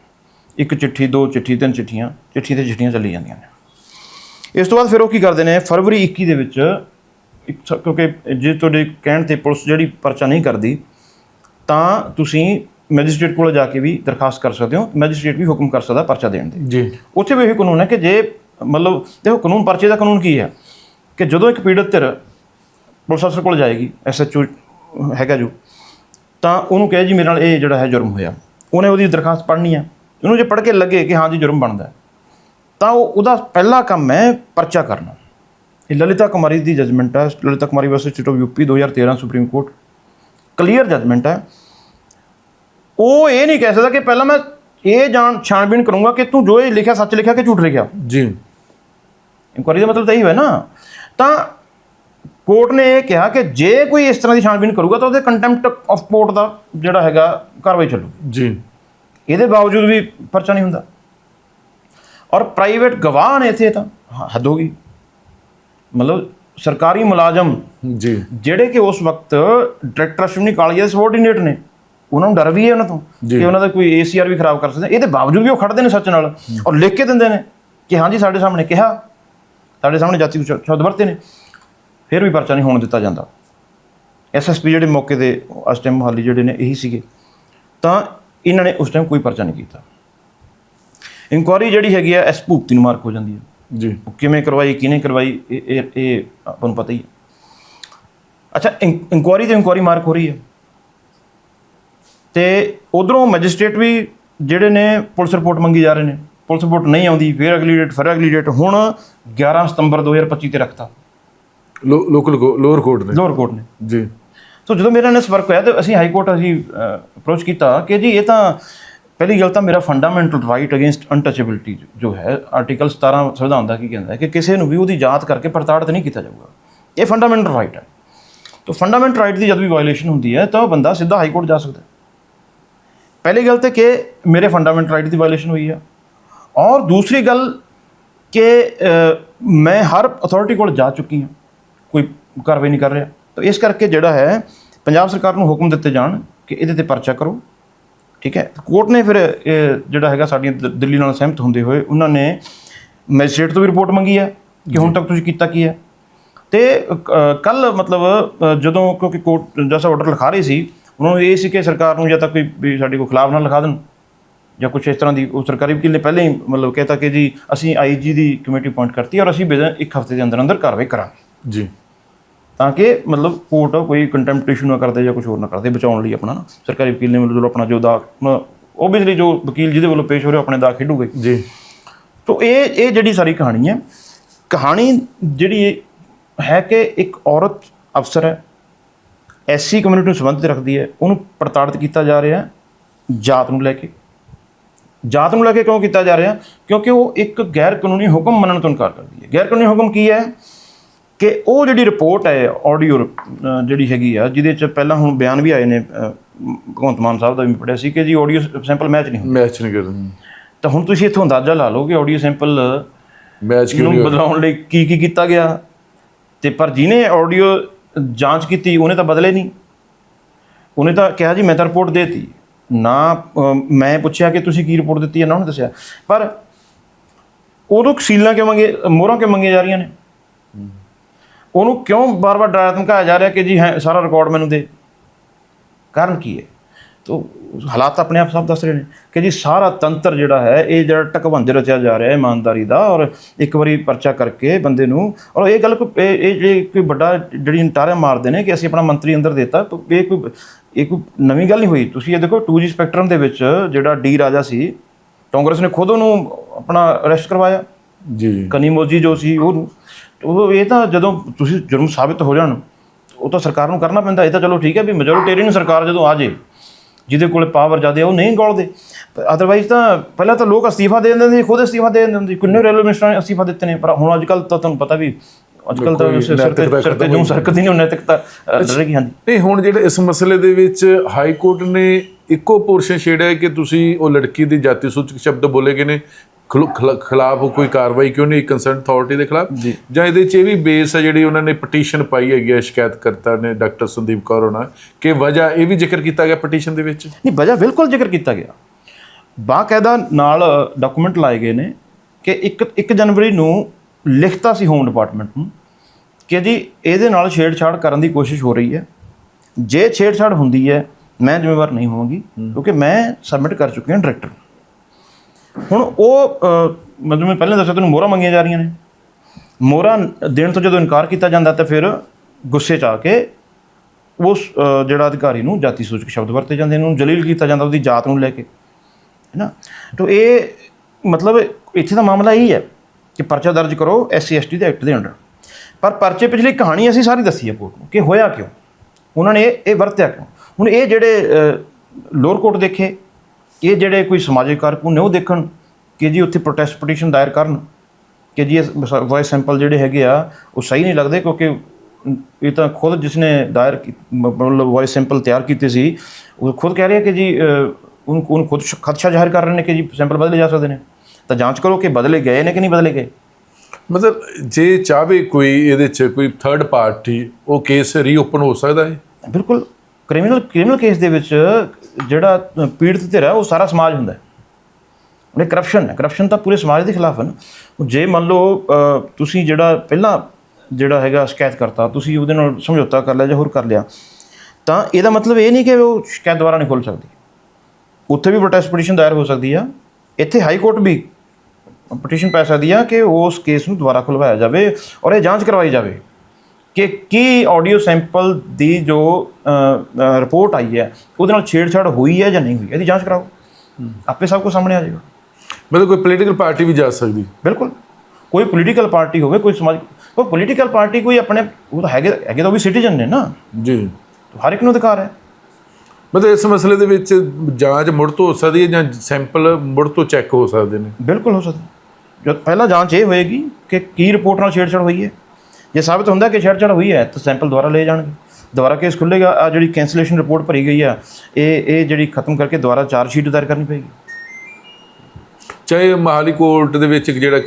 ਇੱਕ ਚਿੱਠੀ ਦੋ ਚਿੱਠੀ ਤਿੰਨ ਚਿੱਠੀਆਂ ਚਿੱਠੀ ਤੇ ਚਿੱਠੀਆਂ ਚੱਲੀ ਜਾਂਦੀਆਂ ਨੇ। ਇਸ ਤੋਂ ਬਾਅਦ ਫਿਰ ਉਹ ਕੀ ਕਰਦੇ ਨੇ ਫਰਵਰੀ 21 ਦੇ ਵਿੱਚ ਕਿਉਂਕਿ ਜੇ ਤੁਹਾਡੇ ਕਹਿਣ ਤੇ ਪੁਲਿਸ ਜਿਹੜੀ ਪਰਚਾ ਨਹੀਂ ਕਰਦੀ ਤਾਂ ਤੁਸੀਂ ਮੈਜਿਸਟ੍ਰੇਟ ਕੋਲ ਜਾ ਕੇ ਵੀ ਦਰਖਾਸਤ ਕਰ ਸਕਦੇ ਹੋ ਮੈਜਿਸਟ੍ਰੇਟ ਵੀ ਹੁਕਮ ਕਰ ਸਕਦਾ ਪਰਚਾ ਦੇਣ ਦੇ। ਜੀ। ਉੱਥੇ ਵੀ ਇਹ ਕਾਨੂੰਨ ਹੈ ਕਿ ਜੇ ਮਤਲਬ ਦੇਖੋ ਕਾਨੂੰਨ ਪਰਚੇ ਦਾ ਕਾਨੂੰਨ ਕੀ ਹੈ? ਕਿ ਜਦੋਂ ਇੱਕ ਪੀੜਤ ਧਿਰ ਪੁਲਿਸ ਅਫਸਰ ਕੋਲ ਜਾਏਗੀ ਐਸਐਚਓ ਹੈਗਾ ਜੋ। ਤਾਂ ਉਹਨੂੰ ਕਹੇ ਜੀ ਮੇਰੇ ਨਾਲ ਇਹ ਜਿਹੜਾ ਹੈ ਜੁਰਮ ਹੋਇਆ। ਉਹਨੇ ਉਹਦੀ ਦਰਖਾਸਤ ਪੜ੍ਹਨੀ ਹੈ ਉਹਨੂੰ ਜੇ ਪੜ੍ਹ ਕੇ ਲੱਗੇ ਕਿ ਹਾਂ ਜੀ ਜੁਰਮ ਬਣਦਾ ਹੈ, ਤਾਂ ਉਹ ਉਹਦਾ ਪਹਿਲਾ ਕੰਮ ਹੈ ਪਰਚਾ ਕਰਨਾ। ਇਹ ਲਲਿਤਾ ਕੁਮਾਰੀ ਦੀ ਜਜਮੈਂਟ ਹੈ। Lalita Kumari versus state of UP 2013 Supreme Court clear judgment ਹੈ। ਉਹ ਇਹ ਨਹੀਂ ਕਹਿ ਸਕਦਾ ਕਿ ਪਹਿਲਾਂ ਮੈਂ ਇਹ ਜਾਣ ਛਾਣਬੀਣ ਕਰੂੰਗਾ ਕਿ ਤੂੰ ਜੋ ਇਹ ਲਿਖਿਆ ਸੱਚ ਲਿਖਿਆ ਕਿ ਝੂਠ ਲਿਖਿਆ। ਜੀ। ਇਨਕੁਆਰੀ ਦਾ ਮਤਲਬ ਤਾਂ ਇਹੀ ਹੋਇਆ ਨਾ। ਤਾਂ ਕੋਰਟ ਨੇ ਇਹ ਕਿਹਾ ਕਿ ਜੇ ਕੋਈ ਇਸ ਤਰ੍ਹਾਂ ਦੀ ਛਾਣਬੀਣ ਕਰੂਗਾ ਤਾਂ ਉਹਦੇ ਕੰਟੈਂਪਟ ਆਫ ਕੋਰਟ ਦਾ ਜਿਹੜਾ ਹੈਗਾ ਕਾਰਵਾਈ ਚੱਲੂ। ਜੀ। ਇਹਦੇ ਬਾਵਜੂਦ ਵੀ ਪਰਚਾ ਨਹੀਂ ਹੁੰਦਾ। ਔਰ ਪ੍ਰਾਈਵੇਟ ਗਵਾਹ ਨੇ ਇੱਥੇ ਤਾਂ ਹੱਦ ਹੋ ਗਈ। ਮਤਲਬ ਸਰਕਾਰੀ ਮੁਲਾਜ਼ਮ ਜੀ। ਜਿਹੜੇ ਕਿ ਉਸ ਵਕਤ ਡਾਇਰੈਕਟਰ ਅਸ਼ਵਨੀ ਕਾਲੀਆ ਦੇ ਸਬੋਰਡੀਨੇਟ ਨੇ ਉਹਨਾਂ ਨੂੰ ਡਰ ਵੀ ਹੈ ਉਹਨਾਂ ਤੋਂ। ਕਿ ਉਹਨਾਂ ਦਾ ਕੋਈ ਏਸੀਆਰ ਵੀ ਖਰਾਬ ਕਰ ਸਕਦੇ। ਇਹਦੇ ਬਾਵਜੂਦ ਵੀ ਉਹ ਖੜਦੇ ਨੇ ਸੱਚ ਨਾਲ ਔਰ ਲਿਖ ਕੇ ਦਿੰਦੇ ਨੇ ਕਿ ਹਾਂਜੀ ਸਾਡੇ ਸਾਹਮਣੇ ਕਿਹਾ ਸਾਡੇ ਸਾਹਮਣੇ ਜਾਤੀ ਸ਼ਬਦ ਵਰਤੇ ਨੇ। ਫਿਰ ਵੀ ਪਰਚਾ ਨਹੀਂ ਹੋਣ ਦਿੱਤਾ ਜਾਂਦਾ। ਐਸਐਸਪੀ ਜਿਹੜੇ ਮੌਕੇ ਤੇ ਉਸ ਟਾਈਮ ਮੁਹਾਲੀ ਜਿਹੜੇ ਨੇ ਇਹੀ ਸੀਗੇ। ਤਾਂ ਇਹਨਾਂ ਨੇ ਉਸ ਟਾਈਮ ਕੋਈ ਪਰਚਾ ਨਹੀਂ ਕੀਤਾ। ਇਨਕੁਆਰੀ ਜਿਹੜੀ ਹੈਗੀ ਆ ਐਸ ਭੂਪਤੀ ਨੂੰ ਮਾਰਕ ਹੋ ਜਾਂਦੀ ਹੈ ਜੀ। ਉਹ ਕਿਵੇਂ ਕਰਵਾਈ ਕਿਹਨੇ ਕਰਵਾਈ ਇਹ ਇਹ ਇਹ ਆਪਾਂ ਨੂੰ ਪਤਾ ਹੀ ਹੈ ਅੱਛਾ ਇਨਕੁਆਰੀ ਤੇ ਇਨਕੁਆਰੀ ਮਾਰਕ ਹੋ ਰਹੀ ਹੈ ਤੇ ਉਧਰੋਂ ਮੈਜਿਸਟ੍ਰੇਟ ਵੀ ਜਿਹੜੇ ਨੇ ਪੁਲਿਸ ਰਿਪੋਰਟ ਮੰਗੀ ਜਾ ਰਹੇ ਨੇ। ਪੁਲਿਸ ਰਿਪੋਰਟ ਨਹੀਂ ਆਉਂਦੀ ਫਿਰ ਅਗਲੀ ਡੇਟ ਫਿਰ ਅਗਲੀ ਡੇਟ ਹੁਣ 11 ਸਤੰਬਰ 2025 ਤੇ ਰੱਖਤਾ। ਲੋਕਲ ਲੋਅਰ ਕੋਰਟ ਨੇ। ਲੋਅਰ ਕੋਰਟ ਨੇ। ਜੀ। ਸੋ ਜਦੋਂ ਮੇਰਾ ਨਾਲ ਸੰਪਰਕ ਹੋਇਆ ਤੇ ਅਸੀਂ ਹਾਈ ਕੋਰਟ ਅਸੀਂ ਅਪਰੋਚ ਕੀਤਾ ਕਿ ਜੀ ਇਹ ਤਾਂ ਪਹਿਲੀ ਗੱਲ ਤਾਂ ਮੇਰਾ ਫੰਡਾਮੈਂਟਲ ਰਾਈਟ ਅਗੇਂਸਟ ਅਨਟਚੇਬਿਲਟੀ ਜੋ ਹੈ ਆਰਟੀਕਲ 17 ਸੰਵਿਧਾਨ ਦਾ ਕੀ ਕਹਿੰਦਾ ਹੈ ਕਿ ਕਿਸੇ ਨੂੰ ਵੀ ਉਹਦੀ ਜਾਂਚ ਕਰਕੇ ਪ੍ਰਤਾੜਿਤ ਨਹੀਂ ਕੀਤਾ ਜਾਊਗਾ। ਇਹ ਫੰਡਾਮੈਂਟਲ ਰਾਈਟ ਹੈ। ਤਾਂ ਫੰਡਾਮੈਂਟਲ ਰਾਈਟ ਦੀ ਜਦ ਵੀ ਵਾਇਓਲੇਸ਼ਨ ਹੁੰਦੀ ਹੈ ਤਾਂ ਉਹ ਬੰਦਾ ਸਿੱਧਾ ਹਾਈ ਕੋਰਟ ਜਾ ਸਕਦਾ ਹੈ। ਪਹਿਲੀ ਗੱਲ ਤੇ ਕਿ ਮੇਰੇ ਫੰਡਾਮੈਂਟਲ ਰਾਈਟ ਦੀ ਵਾਇਓਲੇਸ਼ਨ ਹੋਈ ਹੈ। ਔਰ ਦੂਸਰੀ ਗੱਲ ਕਿ ਮੈਂ ਹਰ ਅਥਾਰਟੀ ਕੋਲ ਜਾ ਚੁੱਕੀ ਹਾਂ। ਕੋਈ ਕਾਰਵਾਈ ਨਹੀਂ ਕਰ ਰਿਹਾ। ਤਾਂ ਇਸ ਕਰਕੇ ਜਿਹੜਾ ਹੈ ਪੰਜਾਬ ਸਰਕਾਰ ਨੂੰ ਹੁਕਮ ਦਿੱਤੇ ਜਾਣ ਕਿ ਇਹਦੇ ਤੇ ਪਰਚਾ ਕਰੋ। ਠੀਕ ਹੈ? ਕੋਰਟ ਨੇ ਫਿਰ ਜਿਹੜਾ ਹੈਗਾ ਸਾਡੀਆਂ ਦਿੱਲੀ ਨਾਲ ਸਹਿਮਤ ਹੁੰਦੇ ਹੋਏ ਉਹਨਾਂ ਨੇ ਮੈਜਿਸਟ੍ਰੇਟ ਤੋਂ ਵੀ ਰਿਪੋਰਟ ਮੰਗੀ ਹੈ ਕਿ ਹੁਣ ਤੱਕ ਤੁਸੀਂ ਕੀਤਾ ਕੀ ਹੈ। ਤੇ ਕੱਲ ਮਤਲਬ ਜਦੋਂ ਕਿਉਂਕਿ ਕੋਰਟ ਜੈਸਾ ਆਰਡਰ ਲਿਖਾ ਰਹੀ ਸੀ ਉਹਨਾਂ ਨੂੰ ਇਹ ਸੀ ਕਿ ਸਰਕਾਰ ਨੂੰ ਜਾਂ ਤਾਂ ਕੋਈ ਵੀ ਸਾਡੇ ਕੋਲ ਖਿਲਾਫ ਨਾ ਲਿਖਾ ਦੇਣ ਜਾਂ ਕੁਝ ਇਸ ਤਰ੍ਹਾਂ ਦੀ ਉਹ ਸਰਕਾਰੀ ਵਕੀਲ ਨੇ ਪਹਿਲਾਂ ਹੀ ਮਤਲਬ ਕਹਿਤਾ ਕਿ ਜੀ ਅਸੀਂ ਆਈਜੀ ਦੀ ਕਮੇਟੀ ਅਪਾਇੰਟ ਕਰਤੀ ਔਰ ਅਸੀਂ within ਇੱਕ ਹਫ਼ਤੇ ਦੇ ਅੰਦਰ ਅੰਦਰ ਕਾਰਵਾਈ ਕਰਾਂਗੇ। ਜੀ। ਤਾਂ ਕਿ ਮਤਲਬ ਕੋਰਟ ਕੋਈ ਕੰਟੈਂਪਟ ਇਸ਼ੂ ਨਾ ਕਰਦੇ ਜਾਂ ਕੁਝ ਹੋਰ ਨਾ ਕਰਦੇ ਬਚਾਉਣ ਲਈ ਆਪਣਾ ਨਾ। ਸਰਕਾਰੀ ਵਕੀਲ ਨੇ ਮਤਲਬ ਆਪਣਾ ਜੋ ਦਾ ਓਬਵੀਅਸਲੀ ਜੋ ਵਕੀਲ ਜਿਹਦੇ ਵੱਲੋਂ ਪੇਸ਼ ਹੋ ਰਿਹਾ ਆਪਣੇ ਦਾ ਖੇਡੂਗੇ। ਜੀ। ਤੋ ਇਹ ਇਹ ਜਿਹੜੀ ਸਾਰੀ ਕਹਾਣੀ ਹੈ ਕਹਾਣੀ ਜਿਹੜੀ ਹੈ ਕਿ ਇੱਕ ਔਰਤ ਅਫਸਰ ਹੈ ਐਸਸੀ ਕਮਿਊਨਿਟੀ ਨੂੰ ਸੰਬੰਧਿਤ ਰੱਖਦੀ ਹੈ ਉਹਨੂੰ ਪ੍ਰਤਾੜਿਤ ਕੀਤਾ ਜਾ ਰਿਹਾ ਜਾਤ ਨੂੰ ਲੈ ਕੇ। ਜਾਤ ਨੂੰ ਲੈ ਕੇ ਕਿਉਂ ਕੀਤਾ ਜਾ ਰਿਹਾ? ਕਿਉਂਕਿ ਉਹ ਇੱਕ ਗੈਰ ਕਾਨੂੰਨੀ ਹੁਕਮ ਮੰਨਣ ਤੋਂ ਇਨਕਾਰ ਕਰਦੀ ਹੈ। ਗੈਰ ਕਾਨੂੰਨੀ ਹੁਕਮ ਕੀ ਹੈ? ਕਿ ਉਹ ਜਿਹੜੀ ਰਿਪੋਰਟ ਹੈ ਆਡੀਓ ਜਿਹੜੀ ਹੈਗੀ ਆ ਜਿਹਦੇ ਚ ਪਹਿਲਾਂ ਹੁਣ ਬਿਆਨ ਵੀ ਆਏ ਨੇ ਭਗਵੰਤ ਮਾਨ ਸਾਹਿਬ ਦਾ ਵੀ ਪੜਿਆ ਸੀ ਕਿ ਜੀ ਆਡੀਓ ਸੈਂਪਲ ਮੈਚ ਨਹੀਂ ਹੁੰਦਾ। ਮੈਚ ਨਹੀਂ ਕਰਨ। ਤਾਂ ਹੁਣ ਤੁਸੀਂ ਇੱਥੋਂ ਅੰਦਾਜ਼ਾ ਲਾ ਲਓ ਕਿ ਆਡੀਓ ਸੈਂਪਲ ਮੈਚ ਕਿਉਂ ਨਹੀਂ? ਬਦਲਾਉਣ ਲਈ ਕੀ ਕੀ ਕੀਤਾ ਗਿਆ? ਤੇ ਪਰ ਜਿਹਨੇ ਆਡੀਓ ਜਾਂਚ ਕੀਤੀ ਉਹਨੇ ਤਾਂ ਬਦਲੇ ਨਹੀਂ। ਉਹਨੇ ਤਾਂ ਕਿਹਾ ਜੀ ਮੈਂ ਤਾਂ ਰਿਪੋਰਟ ਦੇਤੀ। ਨਾ ਮੈਂ ਪੁੱਛਿਆ ਕਿ ਤੁਸੀਂ ਕੀ ਰਿਪੋਰਟ ਦਿੱਤੀ ਹੈ ਨਾ ਉਹਨੇ ਦੱਸਿਆ। ਪਰ ਉਦੋਂ ਸੀਲਾਂ ਕਿਉਂ ਮੰਗੇ ਮੋਹਰਾਂ ਕਿਉਂ ਮੰਗੀਆਂ ਜਾ ਰਹੀਆਂ ਨੇ? ਉਹਨੂੰ ਕਿਉਂ ਬਾਰ-ਬਾਰ ਡਰਾਇਆ ਧਮਕਾਇਆ ਜਾ ਰਿਹਾ ਕਿ ਜੀ ਹੈ ਸਾਰਾ ਰਿਕਾਰਡ ਮੈਨੂੰ ਦੇ? ਕਾਰਨ ਕੀ ਹੈ? ਤੋ ਹਾਲਾਤ ਆਪਣੇ ਆਪ ਸਭ ਦੱਸ ਰਹੇ ਨੇ ਕਿ ਜੀ ਸਾਰਾ ਤੰਤਰ ਜਿਹੜਾ ਹੈ ਇਹ ਜਿਹੜਾ ਟਕਵੰਜ ਰਚਿਆ ਜਾ ਰਿਹਾ ਹੈ ਇਮਾਨਦਾਰੀ ਦਾ ਔਰ ਇੱਕ ਵਾਰੀ ਪਰਚਾ ਕਰਕੇ ਬੰਦੇ ਨੂੰ ਔਰ ਇਹ ਗੱਲ ਕੋਈ ਇਹ ਇਹ ਕੋਈ ਵੱਡਾ ਜਿਹੜੀ ਨਟਾਰਿਆ ਮਾਰਦੇ ਨੇ ਕਿ ਅਸੀਂ ਆਪਣਾ ਮੰਤਰੀ ਅੰਦਰ ਦਿੱਤਾ ਤਾਂ ਇਹ ਕੋਈ ਇਹ ਕੋਈ ਨਵੀਂ ਗੱਲ ਨਹੀਂ ਹੋਈ। ਤੁਸੀਂ ਇਹ ਦੇਖੋ 2G ਸਪੈਕਟਰਮ ਦੇ ਵਿੱਚ ਜਿਹੜਾ ਡੀ ਰਾਜਾ ਸੀ ਕਾਂਗਰਸ ਨੇ ਖੁਦ ਉਹਨੂੰ ਆਪਣਾ ਅਰੈਸਟ ਕਰਵਾਇਆ। ਜੀ ਕਨੀਮੋਜੀ ਜੋ ਸੀ ਉਹਨੂੰ ਉਹ ਇਹ ਤਾਂ ਜਦੋਂ ਤੁਸੀਂ ਜੁਰਮ ਸਾਬਿਤ ਹੋ ਜਾਣ ਉਹ ਤਾਂ ਸਰਕਾਰ ਨੂੰ ਕਰਨਾ ਪੈਂਦਾ ਇਹ ਤਾਂ ਚਲੋ ਠੀਕ ਹੈ ਵੀ ਮੈਜੋਰਿਟੇਰੀਅਨ ਸਰਕਾਰ ਜਦੋਂ ਆ ਜੇ ਜਿਹਦੇ ਕੋਲੇ ਪਾਵਰ ਜ਼ਿਆਦਾ ਉਹ ਨਹੀਂ ਗੋਲਦੇ ਅਦਰਵਾਈਜ਼ ਤਾਂ ਪਹਿਲਾਂ ਤਾਂ ਲੋਕ ਅਸਤੀਫਾ ਦੇ ਦਿੰਦੇ ਸੀ ਖੁਦ ਅਸਤੀਫਾ ਦੇ ਦਿੰਦੇ ਸੀ। ਕਿੰਨੇ ਰੇਲਵੇ ਮਿਨਿਸਟਰਾਂ ਨੇ ਅਸਤੀਫਾ ਦਿੱਤੇ ਨੇ ਪਰ ਹੁਣ ਅੱਜ ਕੱਲ ਤਾਂ ਤੁਹਾਨੂੰ ਪਤਾ ਵੀ ਅੱਜ ਕੱਲ ਤਾਂ ਸਿਰ ਤੇ ਨੈਤਿਕਤਾ ਸਿਰ ਤੇ ਖਤਮ ਜੂੰ ਸਰਕਦੀ ਨਹੀਂ ਨੈਤਿਕਤਾ ਅ, ਡਰੇਗੀ ਹਾਂਜੀ। ਨਹੀਂ ਹੁਣ ਜਿਹੜੇ ਇਸ ਮਸਲੇ ਦੇ ਵਿੱਚ ਹਾਈ ਕੋਰਟ ਨੇ ਇੱਕੋ ਪੋਰਸ਼ਨ ਛੇੜਿਆ ਹੈ ਕਿ ਤੁਸੀਂ ਉਹ ਲੜਕੀ ਦੀ ਜਾਤੀ ਸੂਚਕ ਸ਼ਬਦ ਬੋਲੇ ਗਏ ਨੇ ਖਿਲਾਫ ਕੋਈ ਕਾਰਵਾਈ ਕਿਉਂ ਨਹੀਂ ਕੰਸਰਨ ਅਥਾਰਟੀ ਦੇ ਖਿਲਾਫ? ਜੀ। ਇਹਦੇ 'ਚ ਇਹ ਵੀ ਬੇਸ ਹੈ ਜਿਹੜੀ ਉਹਨਾਂ ਨੇ ਪਟੀਸ਼ਨ ਪਾਈ ਹੈਗੀ ਹੈ ਸ਼ਿਕਾਇਤਕਰਤਾ ਨੇ ਡਾਕਟਰ ਸੰਦੀਪ ਕੌਰ ਹੋਣਾ ਕਿ ਵਜ੍ਹਾ ਇਹ ਵੀ ਜ਼ਿਕਰ ਕੀਤਾ ਗਿਆ ਪਟੀਸ਼ਨ ਦੇ ਵਿੱਚ? ਨਹੀਂ ਵਜ੍ਹਾ ਬਿਲਕੁਲ ਜ਼ਿਕਰ ਕੀਤਾ ਗਿਆ। ਬਾਕਾਇਦਾ ਨਾਲ ਡਾਕੂਮੈਂਟ ਲਾਏ ਗਏ ਨੇ ਕਿ 1 1 ਜਨਵਰੀ ਨੂੰ ਲਿਖਤਾ ਸੀ ਹੋਮ ਡਿਪਾਰਟਮੈਂਟ ਨੂੰ ਕਿ ਜੀ ਇਹਦੇ ਨਾਲ ਛੇੜਛਾੜ ਕਰਨ ਦੀ ਕੋਸ਼ਿਸ਼ ਹੋ ਰਹੀ ਹੈ। ਜੇ ਛੇੜਛਾੜ ਹੁੰਦੀ ਹੈ ਮੈਂ ਜ਼ਿੰਮੇਵਾਰ ਨਹੀਂ ਹੋਵਾਂਗੀ ਕਿਉਂਕਿ ਮੈਂ ਸਬਮਿਟ ਕਰ ਚੁੱਕੀ ਹਾਂ ਡਾਇਰੈਕਟਰ ਹੁਣ ਉਹ ਅ, ਮਤਲਬ ਮੈਂ ਪਹਿਲਾਂ ਦੱਸਿਆ ਤੁਹਾਨੂੰ ਮੋਹਰਾਂ ਮੰਗੀਆਂ ਜਾ ਰਹੀਆਂ ਨੇ। ਮੋਹਰਾਂ ਦੇਣ ਤੋਂ ਜਦੋਂ ਇਨਕਾਰ ਕੀਤਾ ਜਾਂਦਾ ਤਾਂ ਫਿਰ ਗੁੱਸੇ 'ਚ ਆ ਕੇ ਉਸ ਅ, ਜਿਹੜਾ ਅਧਿਕਾਰੀ ਨੂੰ ਜਾਤੀ ਸੂਚਕ ਸ਼ਬਦ ਵਰਤੇ ਜਾਂਦੇ ਨੇ ਉਹਨੂੰ ਜਲੀਲ ਕੀਤਾ ਜਾਂਦਾ ਉਹਦੀ ਜਾਤ ਨੂੰ ਲੈ ਕੇ। ਹੈ ਨਾ ਤਾਂ ਇਹ ਮਤਲਬ ਇੱਥੇ ਦਾ ਮਾਮਲਾ ਇਹ ਹੈ ਕਿ ਪਰਚਾ ਦਰਜ ਕਰੋ ਐਸਸੀ ਐਸਟੀ ਦੇ ਐਕਟ ਦੇ ਅੰਡਰ। ਪਰ ਪਰਚੇ ਪਿਛਲੀ ਕਹਾਣੀ ਅਸੀਂ ਸਾਰੀ ਦੱਸੀ ਹੈ ਕੋਰਟ ਨੂੰ ਕਿ ਹੋਇਆ ਕਿਉਂ? ਉਹਨਾਂ ਨੇ ਇਹ ਇਹ ਵਰਤਿਆ ਕਿਉਂ? ਹੁਣ ਇਹ ਜਿਹੜੇ ਲੋਅਰ ਕੋਰਟ ਦੇਖੇ ਇਹ ਜਿਹੜੇ ਕੋਈ ਸਮਾਜਿਕ ਕਾਰਕੁਨ ਨੇ ਉਹ ਦੇਖਣ ਕਿ ਜੀ ਉੱਥੇ ਪ੍ਰੋਟੈਸਟ ਪਟੀਸ਼ਨ ਦਾਇਰ ਕਰਨ ਕਿ ਜੀ ਵੌਇਸ ਸੈਂਪਲ ਜਿਹੜੇ ਹੈਗੇ ਆ ਉਹ ਸਹੀ ਨਹੀਂ ਲੱਗਦੇ ਕਿਉਂਕਿ ਇਹ ਤਾਂ ਖੁਦ ਜਿਸਨੇ ਦਾਇਰ ਕੀ- ਮ- ਮਤਲਬ ਵੌਇਸ ਸੈਂਪਲ ਤਿਆਰ ਕੀਤੇ ਸੀ ਉਹ ਖੁਦ ਕਹਿ ਰਿਹਾ ਕਿ ਜੀ ਅਹ, ਉਹਨੂੰ ਉਹਨੂੰ ਖੁਦ ਖਦਸ਼ਾ ਜ਼ਾਹਿਰ ਕਰ ਰਹੇ ਨੇ ਕਿ ਜੀ ਸੈਂਪਲ ਬਦਲੇ ਜਾ ਸਕਦੇ ਨੇ। ਤਾਂ ਜਾਂਚ ਕਰੋ ਕਿ ਬਦਲੇ ਗਏ ਨੇ ਕਿ ਨਹੀਂ ਬਦਲੇ ਗਏ। ਮਤਲਬ ਜੇ ਚਾਹਵੇ ਕੋਈ ਇਹਦੇ 'ਚ ਕੋਈ ਥਰਡ ਪਾਰਟੀ ਉਹ ਕੇਸ ਰੀਓਪਨ ਹੋ ਸਕਦਾ ਹੈ? ਬਿਲਕੁਲ ਕ੍ਰਿਮੀਨਲ ਕ੍ਰਿਮੀਨਲ ਕੇਸ ਦੇ ਵਿੱਚ ਜਿਹੜਾ ਪੀੜਤ ਧਿਰ ਹੈ, ਉਹ ਸਾਰਾ ਸਮਾਜ ਹੁੰਦਾ ਹੈ। ਉਹਨੇ ਕਰਪਸ਼ਨ ਹੈ। ਕਰਪਸ਼ਨ ਤਾਂ ਪੂਰੇ ਸਮਾਜ ਦੇ ਖਿਲਾਫ ਹੈ ਨਾ। ਜੇ ਮੰਨ ਲਓ ਤੁਸੀਂ ਜਿਹੜਾ ਪਹਿਲਾਂ ਜਿਹੜਾ ਹੈਗਾ ਸ਼ਿਕਾਇਤ ਕਰਤਾ ਤੁਸੀਂ ਉਹਦੇ ਨਾਲ ਸਮਝੌਤਾ ਕਰ ਲਿਆ ਜਾਂ ਹੋਰ ਕਰ ਲਿਆ, ਤਾਂ ਇਹਦਾ ਮਤਲਬ ਇਹ ਨਹੀਂ ਕਿ ਉਹ ਸ਼ਿਕਾਇਤ ਦੁਬਾਰਾ ਨਹੀਂ ਖੁੱਲ ਸਕਦੀ। ਉੱਥੇ ਵੀ ਪ੍ਰੋਟੈਸਟ ਪਟੀਸ਼ਨ ਦਾਇਰ ਹੋ ਸਕਦੀ ਆ। ਇੱਥੇ ਹਾਈ ਕੋਰਟ ਵੀ ਪਟੀਸ਼ਨ ਪੈ ਸਕਦੀ ਆ ਕਿ ਉਸ ਕੇਸ ਨੂੰ ਦੁਬਾਰਾ ਖੁਲਵਾਇਆ ਜਾਵੇ ਔਰ ਇਹ ਜਾਂਚ ਕਰਵਾਈ ਜਾਵੇ। ਕਿ ਕੀ ਆਡੀਓ ਸੈਂਪਲ ਦੀ ਜੋ ਰਿਪੋਰਟ ਆਈ ਹੈ ਉਹਦੇ ਨਾਲ ਛੇੜਛਾੜ ਹੋਈ ਹੈ ਜਾਂ ਨਹੀਂ ਹੋਈ? ਇਹਦੀ ਜਾਂਚ ਕਰਾਓ। ਆਪੇ ਸਭ ਕੁਝ ਸਾਹਮਣੇ ਆ ਜਾਏਗਾ। ਮਤਲਬ ਕੋਈ ਪੋਲੀਟੀਕਲ ਪਾਰਟੀ ਵੀ ਜਾ ਸਕਦੀ। ਬਿਲਕੁਲ। ਕੋਈ ਪੋਲੀਟੀਕਲ ਪਾਰਟੀ ਹੋਵੇ ਕੋਈ ਸਮਾਜ ਕੋਈ ਪੋਲੀਟੀਕਲ ਪਾਰਟੀ ਕੋਈ ਆਪਣੇ ਉਹ ਤਾਂ ਹੈਗੇ ਹੈਗੇ ਤਾਂ ਉਹ ਵੀ ਸਿਟੀਜ਼ਨ ਨੇ ਨਾ। ਜੀ। ਹਰ ਇੱਕ ਨੂੰ ਅਧਿਕਾਰ ਹੈ। ਮਤਲਬ ਇਸ ਮਸਲੇ ਦੇ ਵਿੱਚ ਜਾਂਚ ਮੁੜ ਤੋਂ ਹੋ ਸਕਦੀ ਹੈ ਜਾਂ ਸੈਂਪਲ ਮੁੜ ਤੋਂ ਚੈੱਕ ਹੋ ਸਕਦੇ ਨੇ? ਬਿਲਕੁਲ ਹੋ ਸਕਦਾ। ਜਦ ਪਹਿਲਾਂ ਜਾਂਚ ਇਹ ਹੋਏਗੀ ਕਿ ਕੀ ਰਿਪੋਰਟ ਨਾਲ ਛੇੜਛਾੜ ਹੋਈ ਹੈ। ਜੇ ਸਾਬਤ ਹੁੰਦਾ ਕਿ ਛੇੜਛਾੜ ਹੋਈ ਹੈ ਤਾਂ ਸੈਂਪਲ ਦੁਬਾਰਾ ਲਏ ਜਾਣਗੇ। ਦੁਬਾਰਾ ਕੇਸ ਖੁੱਲੇਗਾ ਆ ਜਿਹੜੀ ਕੈਂਸਲੇਸ਼ਨ ਰਿਪੋਰਟ ਭਰੀ ਗਈ ਆ ਇਹ ਇਹ ਜਿਹੜੀ ਖਤਮ ਕਰਕੇ ਦੁਬਾਰਾ ਚਾਰਜ ਸ਼ੀਟ ਦਾਇਰ ਕਰਨੀ ਪਏਗੀ। ਚਾਹੇ ਮਹਾਲੀ ਕੋਰਟ ਦੇ ਵਿੱਚ ਜਿਹੜਾ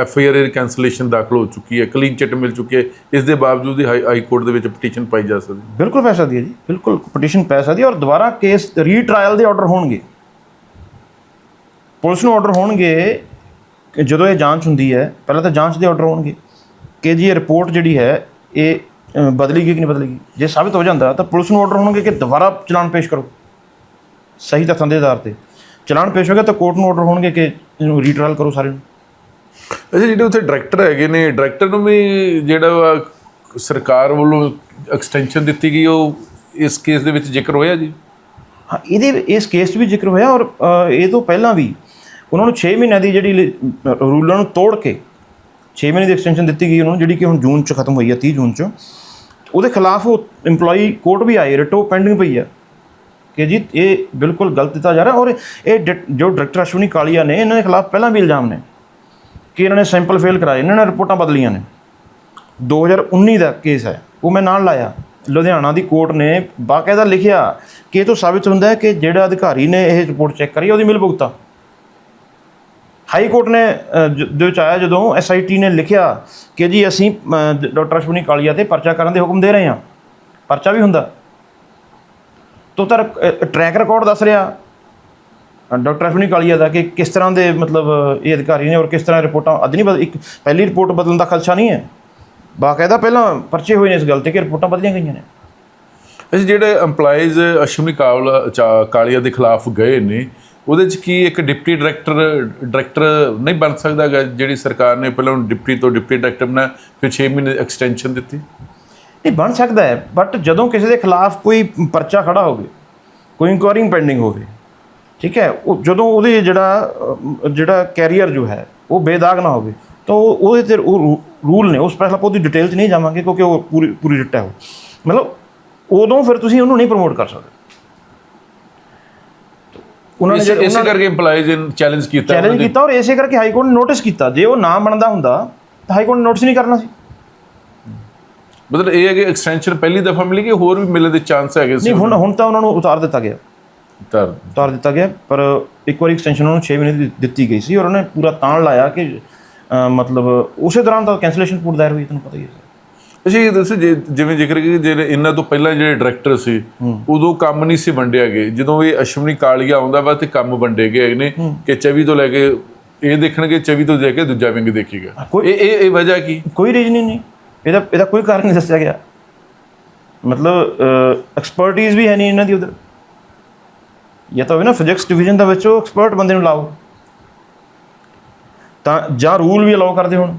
ਐਫ ਆਈ ਆਰ ਕੈਂਸਲੇਸ਼ਨ ਦਾਖਲ ਹੋ ਚੁੱਕੀ ਹੈ ਕਲੀਨ ਚਿੱਟ ਮਿਲ ਚੁੱਕੀ ਹੈ ਇਸ ਦੇ ਬਾਵਜੂਦ ਹੀ ਹਾਈ ਹਾਈ ਕੋਰਟ ਦੇ ਵਿੱਚ ਪਟੀਸ਼ਨ ਪਾਈ ਜਾ ਸਕਦੀ ਹੈ। ਬਿਲਕੁਲ ਪੈ ਸਕਦੀ ਹੈ ਜੀ ਬਿਲਕੁਲ ਪਟੀਸ਼ਨ ਪੈ ਸਕਦੀ ਹੈ ਔਰ ਦੁਬਾਰਾ ਕੇਸ ਰੀਟ੍ਰਾਇਲ ਦੇ ਆਰਡਰ ਹੋਣਗੇ। ਪੁਲਿਸ ਨੂੰ ਆਰਡਰ ਹੋਣਗੇ ਕਿ ਜਦੋਂ ਇਹ ਜਾਂਚ ਹੁੰਦੀ ਹੈ ਪਹਿਲਾਂ ਤਾਂ ਜਾਂਚ ਦੇ ਆਰਡਰ ਹੋਣਗੇ। ਕਿ ਜੀ ਇਹ ਰਿਪੋਰਟ ਜਿਹੜੀ ਹੈ ਇਹ ਬਦਲੀ ਗਈ ਕਿ ਨਹੀਂ ਬਦਲੀ ਗਈ ਜੇ ਸਾਬਤ ਹੋ ਜਾਂਦਾ ਤਾਂ ਪੁਲਿਸ ਨੂੰ ਆਰਡਰ ਹੋਣਗੇ ਕਿ ਦੁਬਾਰਾ ਚਲਾਨ ਪੇਸ਼ ਕਰੋ। ਸਹੀ ਤੱਥਾਂ ਦੇ ਆਧਾਰ ਤੇ। ਚਲਾਨ ਪੇਸ਼ ਹੋ ਗਿਆ ਤਾਂ ਕੋਰਟ ਨੂੰ ਆਰਡਰ ਹੋਣਗੇ ਕਿ ਇਹਨੂੰ ਰੀਟ੍ਰਾਇਲ ਕਰੋ ਸਾਰੇ ਨੂੰ। ਅੱਛਾ ਜਿਹੜੇ ਉੱਥੇ ਡਾਇਰੈਕਟਰ ਹੈਗੇ ਨੇ ਡਾਇਰੈਕਟਰ ਨੂੰ ਵੀ ਜਿਹੜਾ ਸਰਕਾਰ ਵੱਲੋਂ ਐਕਸਟੈਂਸ਼ਨ ਦਿੱਤੀ ਗਈ ਉਹ ਇਸ ਕੇਸ ਦੇ ਵਿੱਚ ਜ਼ਿਕਰ ਹੋਇਆ ਜੀ? ਹਾਂ ਇਹਦੇ ਇਸ ਕੇਸ 'ਚ ਵੀ ਜ਼ਿਕਰ ਹੋਇਆ ਔਰ ਇਹ ਤੋਂ ਪਹਿਲਾਂ ਵੀ ਉਹਨਾਂ ਨੂੰ 6 ਮਹੀਨਿਆਂ ਦੀ ਜਿਹੜੀ ਰੂਲਾਂ ਨੂੰ ਤੋੜ ਕੇ 6 ਮਹੀਨੇ ਦੀ ਐਕਸਟੈਂਸ਼ਨ ਦਿੱਤੀ ਗਈ ਉਹਨਾਂ ਨੂੰ ਜਿਹੜੀ ਕਿ ਹੁਣ ਜੂਨ 'ਚ ਖਤਮ ਹੋਈ ਹੈ 30 ਜੂਨ 'ਚ। ਉਹਦੇ ਖਿਲਾਫ ਉਹ EMPLOYE ਕੋਰਟ ਵੀ ਆਏ, ਰਿਟੋ ਪੈਂਡਿੰਗ ਪਈ ਹੈ ਕਿ ਜੀ, ਇਹ ਬਿਲਕੁਲ ਗਲਤ ਦਿੱਤਾ ਜਾ ਰਿਹਾ ਔਰ ਇਹ ਡਿ- ਜੋ ਡਾਇਰੈਕਟਰ ਅਸ਼ਵਨੀ ਕਾਲੀਆ ਨੇ, ਇਹਨਾਂ ਦੇ ਖਿਲਾਫ ਪਹਿਲਾਂ ਵੀ ਇਲਜ਼ਾਮ ਨੇ ਕਿ ਇਹਨਾਂ ਨੇ ਸੈਂਪਲ ਫੇਲ ਕਰਾਏ ਇਹਨਾਂ ਨੇ ਰਿਪੋਰਟਾਂ ਬਦਲੀਆਂ ਨੇ। 2019 ਦਾ ਕੇਸ ਹੈ, ਉਹ ਮੈਂ ਨਾਲ ਲਾਇਆ। ਲੁਧਿਆਣਾ ਦੀ ਕੋਰਟ ਨੇ ਬਾਕਾਇਦਾ ਲਿਖਿਆ ਕਿ ਇਹ ਤੋਂ ਸਾਬਿਤ ਹੁੰਦਾ ਹੈ ਕਿ ਜਿਹੜਾ ਅਧਿਕਾਰੀ ਨੇ ਇਹ ਰਿਪੋਰਟ ਚੈੱਕ ਕਰੀ, ਉਹਦੀ ਮਿਲ ਭੁਗਤਾ। ਹਾਈ ਕੋਰਟ ਨੇ ਅ, ਜ- ਦੇ ਵਿੱਚ ਆਇਆ ਜਦੋਂ ਐਸਆਈਟੀ ਨੇ ਲਿਖਿਆ ਕਿ ਜੀ ਅਸੀਂ ਡਾਕਟਰ ਅਸ਼ਵਨੀ ਕਾਲੀਆ ਤੇ ਪਰਚਾ ਕਰਨ ਦੇ ਹੁਕਮ ਦੇ ਰਹੇ ਹਾਂ। ਪਰਚਾ ਵੀ ਹੁੰਦਾ। ਤੋ ਤਾਂ ਟਰੈਕ ਰਿਕਾਰਡ ਦੱਸ ਰਿਹਾ। ਡਾਕਟਰ ਅਸ਼ਵਨੀ ਕਾਲੀਆ ਦਾ ਕਿ ਕਿਸ ਤਰ੍ਹਾਂ ਦੇ ਮਤਲਬ ਇਹ ਅਧਿਕਾਰੀ ਨੇ ਔਰ ਕਿਸ ਤਰ੍ਹਾਂ ਰਿਪੋਰਟਾਂ ਅੱਜ ਨਹੀਂ ਬਦਲ ਇੱਕ ਪਹਿਲੀ ਰਿਪੋਰਟ ਬਦਲਣ ਦਾ ਖਦਸ਼ਾ ਨਹੀਂ ਹੈ। ਬਾਕਾਇਦਾ ਪਹਿਲਾਂ ਪਰਚੇ ਹੋਏ ਨੇ ਇਸ ਗੱਲ ਤੇ ਕਿ ਰਿਪੋਰਟਾਂ ਬਦਲੀਆਂ ਗਈਆਂ ਨੇ। ਅੱਛਾ ਜਿਹੜੇ EMPLOYEES ਅਸ਼ਵਨੀ ਕਾਵਲ ਚਾ- ਕਾਲੀਆ ਦੇ ਖਿਲਾਫ ਗਏ ਨੇ ਉਹਦੇ ਚ ਕੀ ਇੱਕ ਡਿਪਟੀ ਡਾਇਰੈਕਟਰ ਡਾਇਰੈਕਟਰ ਨਹੀਂ ਬਣ ਸਕਦਾ ਗਾ ਜਿਹੜੀ ਸਰਕਾਰ ਨੇ ਪਹਿਲਾਂ ਉਹਨੂੰ ਡਿਪਟੀ ਤੋਂ ਡਿਪਟੀ ਡਾਇਰੈਕਟਰ ਬਣਾ ਫਿਰ 6 ਮਹੀਨੇ ਐਕਸਟੈਂਸ਼ਨ ਦਿੱਤੀ? ਨਹੀਂ, ਬਣ ਸਕਦਾ ਹੈ ਬਟ ਜਦੋਂ ਕਿਸੇ ਦੇ ਖਿਲਾਫ ਕੋਈ ਪਰਚਾ ਖੜਾ ਹੋਵੇ, ਕੋਈ ਇਨਕੁਆਇਰੀ ਪੈਂਡਿੰਗ ਹੋਵੇ, ਠੀਕ ਹੈ, ਉਹ ਜਦੋਂ ਉਹਦੇ ਜਿਹੜਾ ਜਿਹੜਾ ਕੈਰੀਅਰ ਜੋ ਹੈ, ਉਹ ਬੇਦਾਗ ਨਾ ਹੋਵੇ, ਤਾਂ ਉਹ, ਉਹਦੇ ਤੇ ਉਹ ਰੂਲ ਨੇ, ਉਸ ਪਹਿਲਾਂ ਆਪਾਂ ਉਹਦੀ ਡਿਟੇਲ 'ਚ ਨਹੀਂ ਜਾਵਾਂਗੇ ਕਿਉਂਕਿ ਉਹ ਪੂਰੀ ਪੂਰੀ ਰਿਟ ਹੈ ਉਹ। ਮਤਲਬ, ਉਦੋਂ ਫਿਰ ਤੁਸੀਂ ਉਹਨੂੰ ਨਹੀਂ ਪ੍ਰਮੋਟ ਕਰ ਸਕਦੇ। ਉਹਨਾਂ ਨੇ ਇਸੇ ਜਿਹੜੇ ਇਸੇ ਕਰਕੇ EMPLOYEES ਨੇ ਚੈਲੰਜ ਕੀਤਾ ਚੈਲੰਜ ਕੀਤਾ ਔਰ ਇਸੇ ਕਰਕੇ ਹਾਈ ਕੋਰਟ ਨੇ ਨੋਟਿਸ ਕੀਤਾ। ਜੇ ਉਹ ਨਾ ਬਣਦਾ ਹੁੰਦਾ ਤਾਂ ਹਾਈ ਕੋਰਟ ਨੇ ਨੋਟਿਸ ਨਹੀਂ ਕਰਨਾ ਸੀ। ਮਤਲਬ ਇਹ ਹੈ ਕਿ ਐਕਸਟੈਂਸ਼ਨ ਪਹਿਲੀ ਦਫਾ ਮਿਲੀ ਕਿ ਹੋਰ ਵੀ ਮਿਲਣ ਦੇ ਚਾਂਸ ਹੈਗੇ ਸੀ ਨਹੀਂ ਹੁਣ ਹੁਣ ਤਾਂ ਉਹਨਾਂ ਨੂੰ ਉਤਾਰ ਦਿੱਤਾ ਗਿਆ। ਤਾਂ ਉਤਾਰ ਦਿੱਤਾ ਗਿਆ ਪਰ ਇੱਕ ਵਾਰੀ ਐਕਸਟੈਂਸ਼ਨ ਉਹਨਾਂ ਨੂੰ 6 ਮਹੀਨੇ ਦੀ ਦਿੱਤੀ ਗਈ ਸੀ ਔਰ ਉਹਨੇ ਪੂਰਾ ਤਾਣ ਲਾਇਆ ਕਿ ਮਤਲਬ ਉਸੇ ਦੌਰਾਨ ਤਾਂ ਕੈਂਸਲੇਸ਼ਨ ਰਿਪੋਰਟ ਦਾਇਰ ਹੋਈ ਤੁਹਾਨੂੰ ਪਤਾ ਹੀ ਹੈ। ਅੱਛਾ ਇਹ ਦੱਸੋ ਜੇ- ਜਿਵੇਂ ਜ਼ਿਕਰ ਕਿ ਜਿਹੜੇ ਇਹਨਾਂ ਤੋਂ ਪਹਿਲਾਂ ਜਿਹੜੇ ਡਾਇਰੈਕਟਰ ਸੀ ਉਦੋਂ ਕੰਮ ਨਹੀਂ ਸੀ ਵੰਡਿਆ ਗਏ। ਜਦੋਂ ਇਹ ਅਸ਼ਵਨੀ ਕਾਲੀਆ ਆਉਂਦਾ ਵਾ ਤੇ ਕੰਮ ਵੰਡੇ ਗਏ ਨੇ ਕਿ 24 ਤੋਂ ਲੈ ਕੇ ਇਹ ਦੇਖਣਗੇ 24 ਤੋਂ ਲੈ ਕੇ ਦੂਜਾ ਵਿੰਗ ਦੇਖੇਗਾ। ਇਹ ਇਹ ਇਹ ਵਜ੍ਹਾ ਕੀ? ਕੋਈ ਰੀਜ਼ਨ ਹੀ ਨਹੀਂ। ਇਹਦਾ ਇਹਦਾ ਕੋਈ ਕਾਰਨ ਨਹੀਂ ਦੱਸਿਆ ਗਿਆ। ਮਤਲਬ ਐਕਸਪਰਟਿਜ਼ ਵੀ ਹੈ ਨਹੀਂ ਇਹਨਾਂ ਦੀ ਉਧਰ। ਜਾਂ ਤਾਂ ਨਾ ਫਿਜ਼ਿਕਸ ਡਿਵੀਜ਼ਨ ਦਾ ਵਿੱਚ ਉਹ ਐਕਸਪਰਟ ਬੰਦੇ ਨੂੰ ਲਾਓ। ਤਾਂ ਜਾਂ ਰੂਲ ਵੀ ਅਲਾਉ ਕਰਦੇ ਹੁਣ।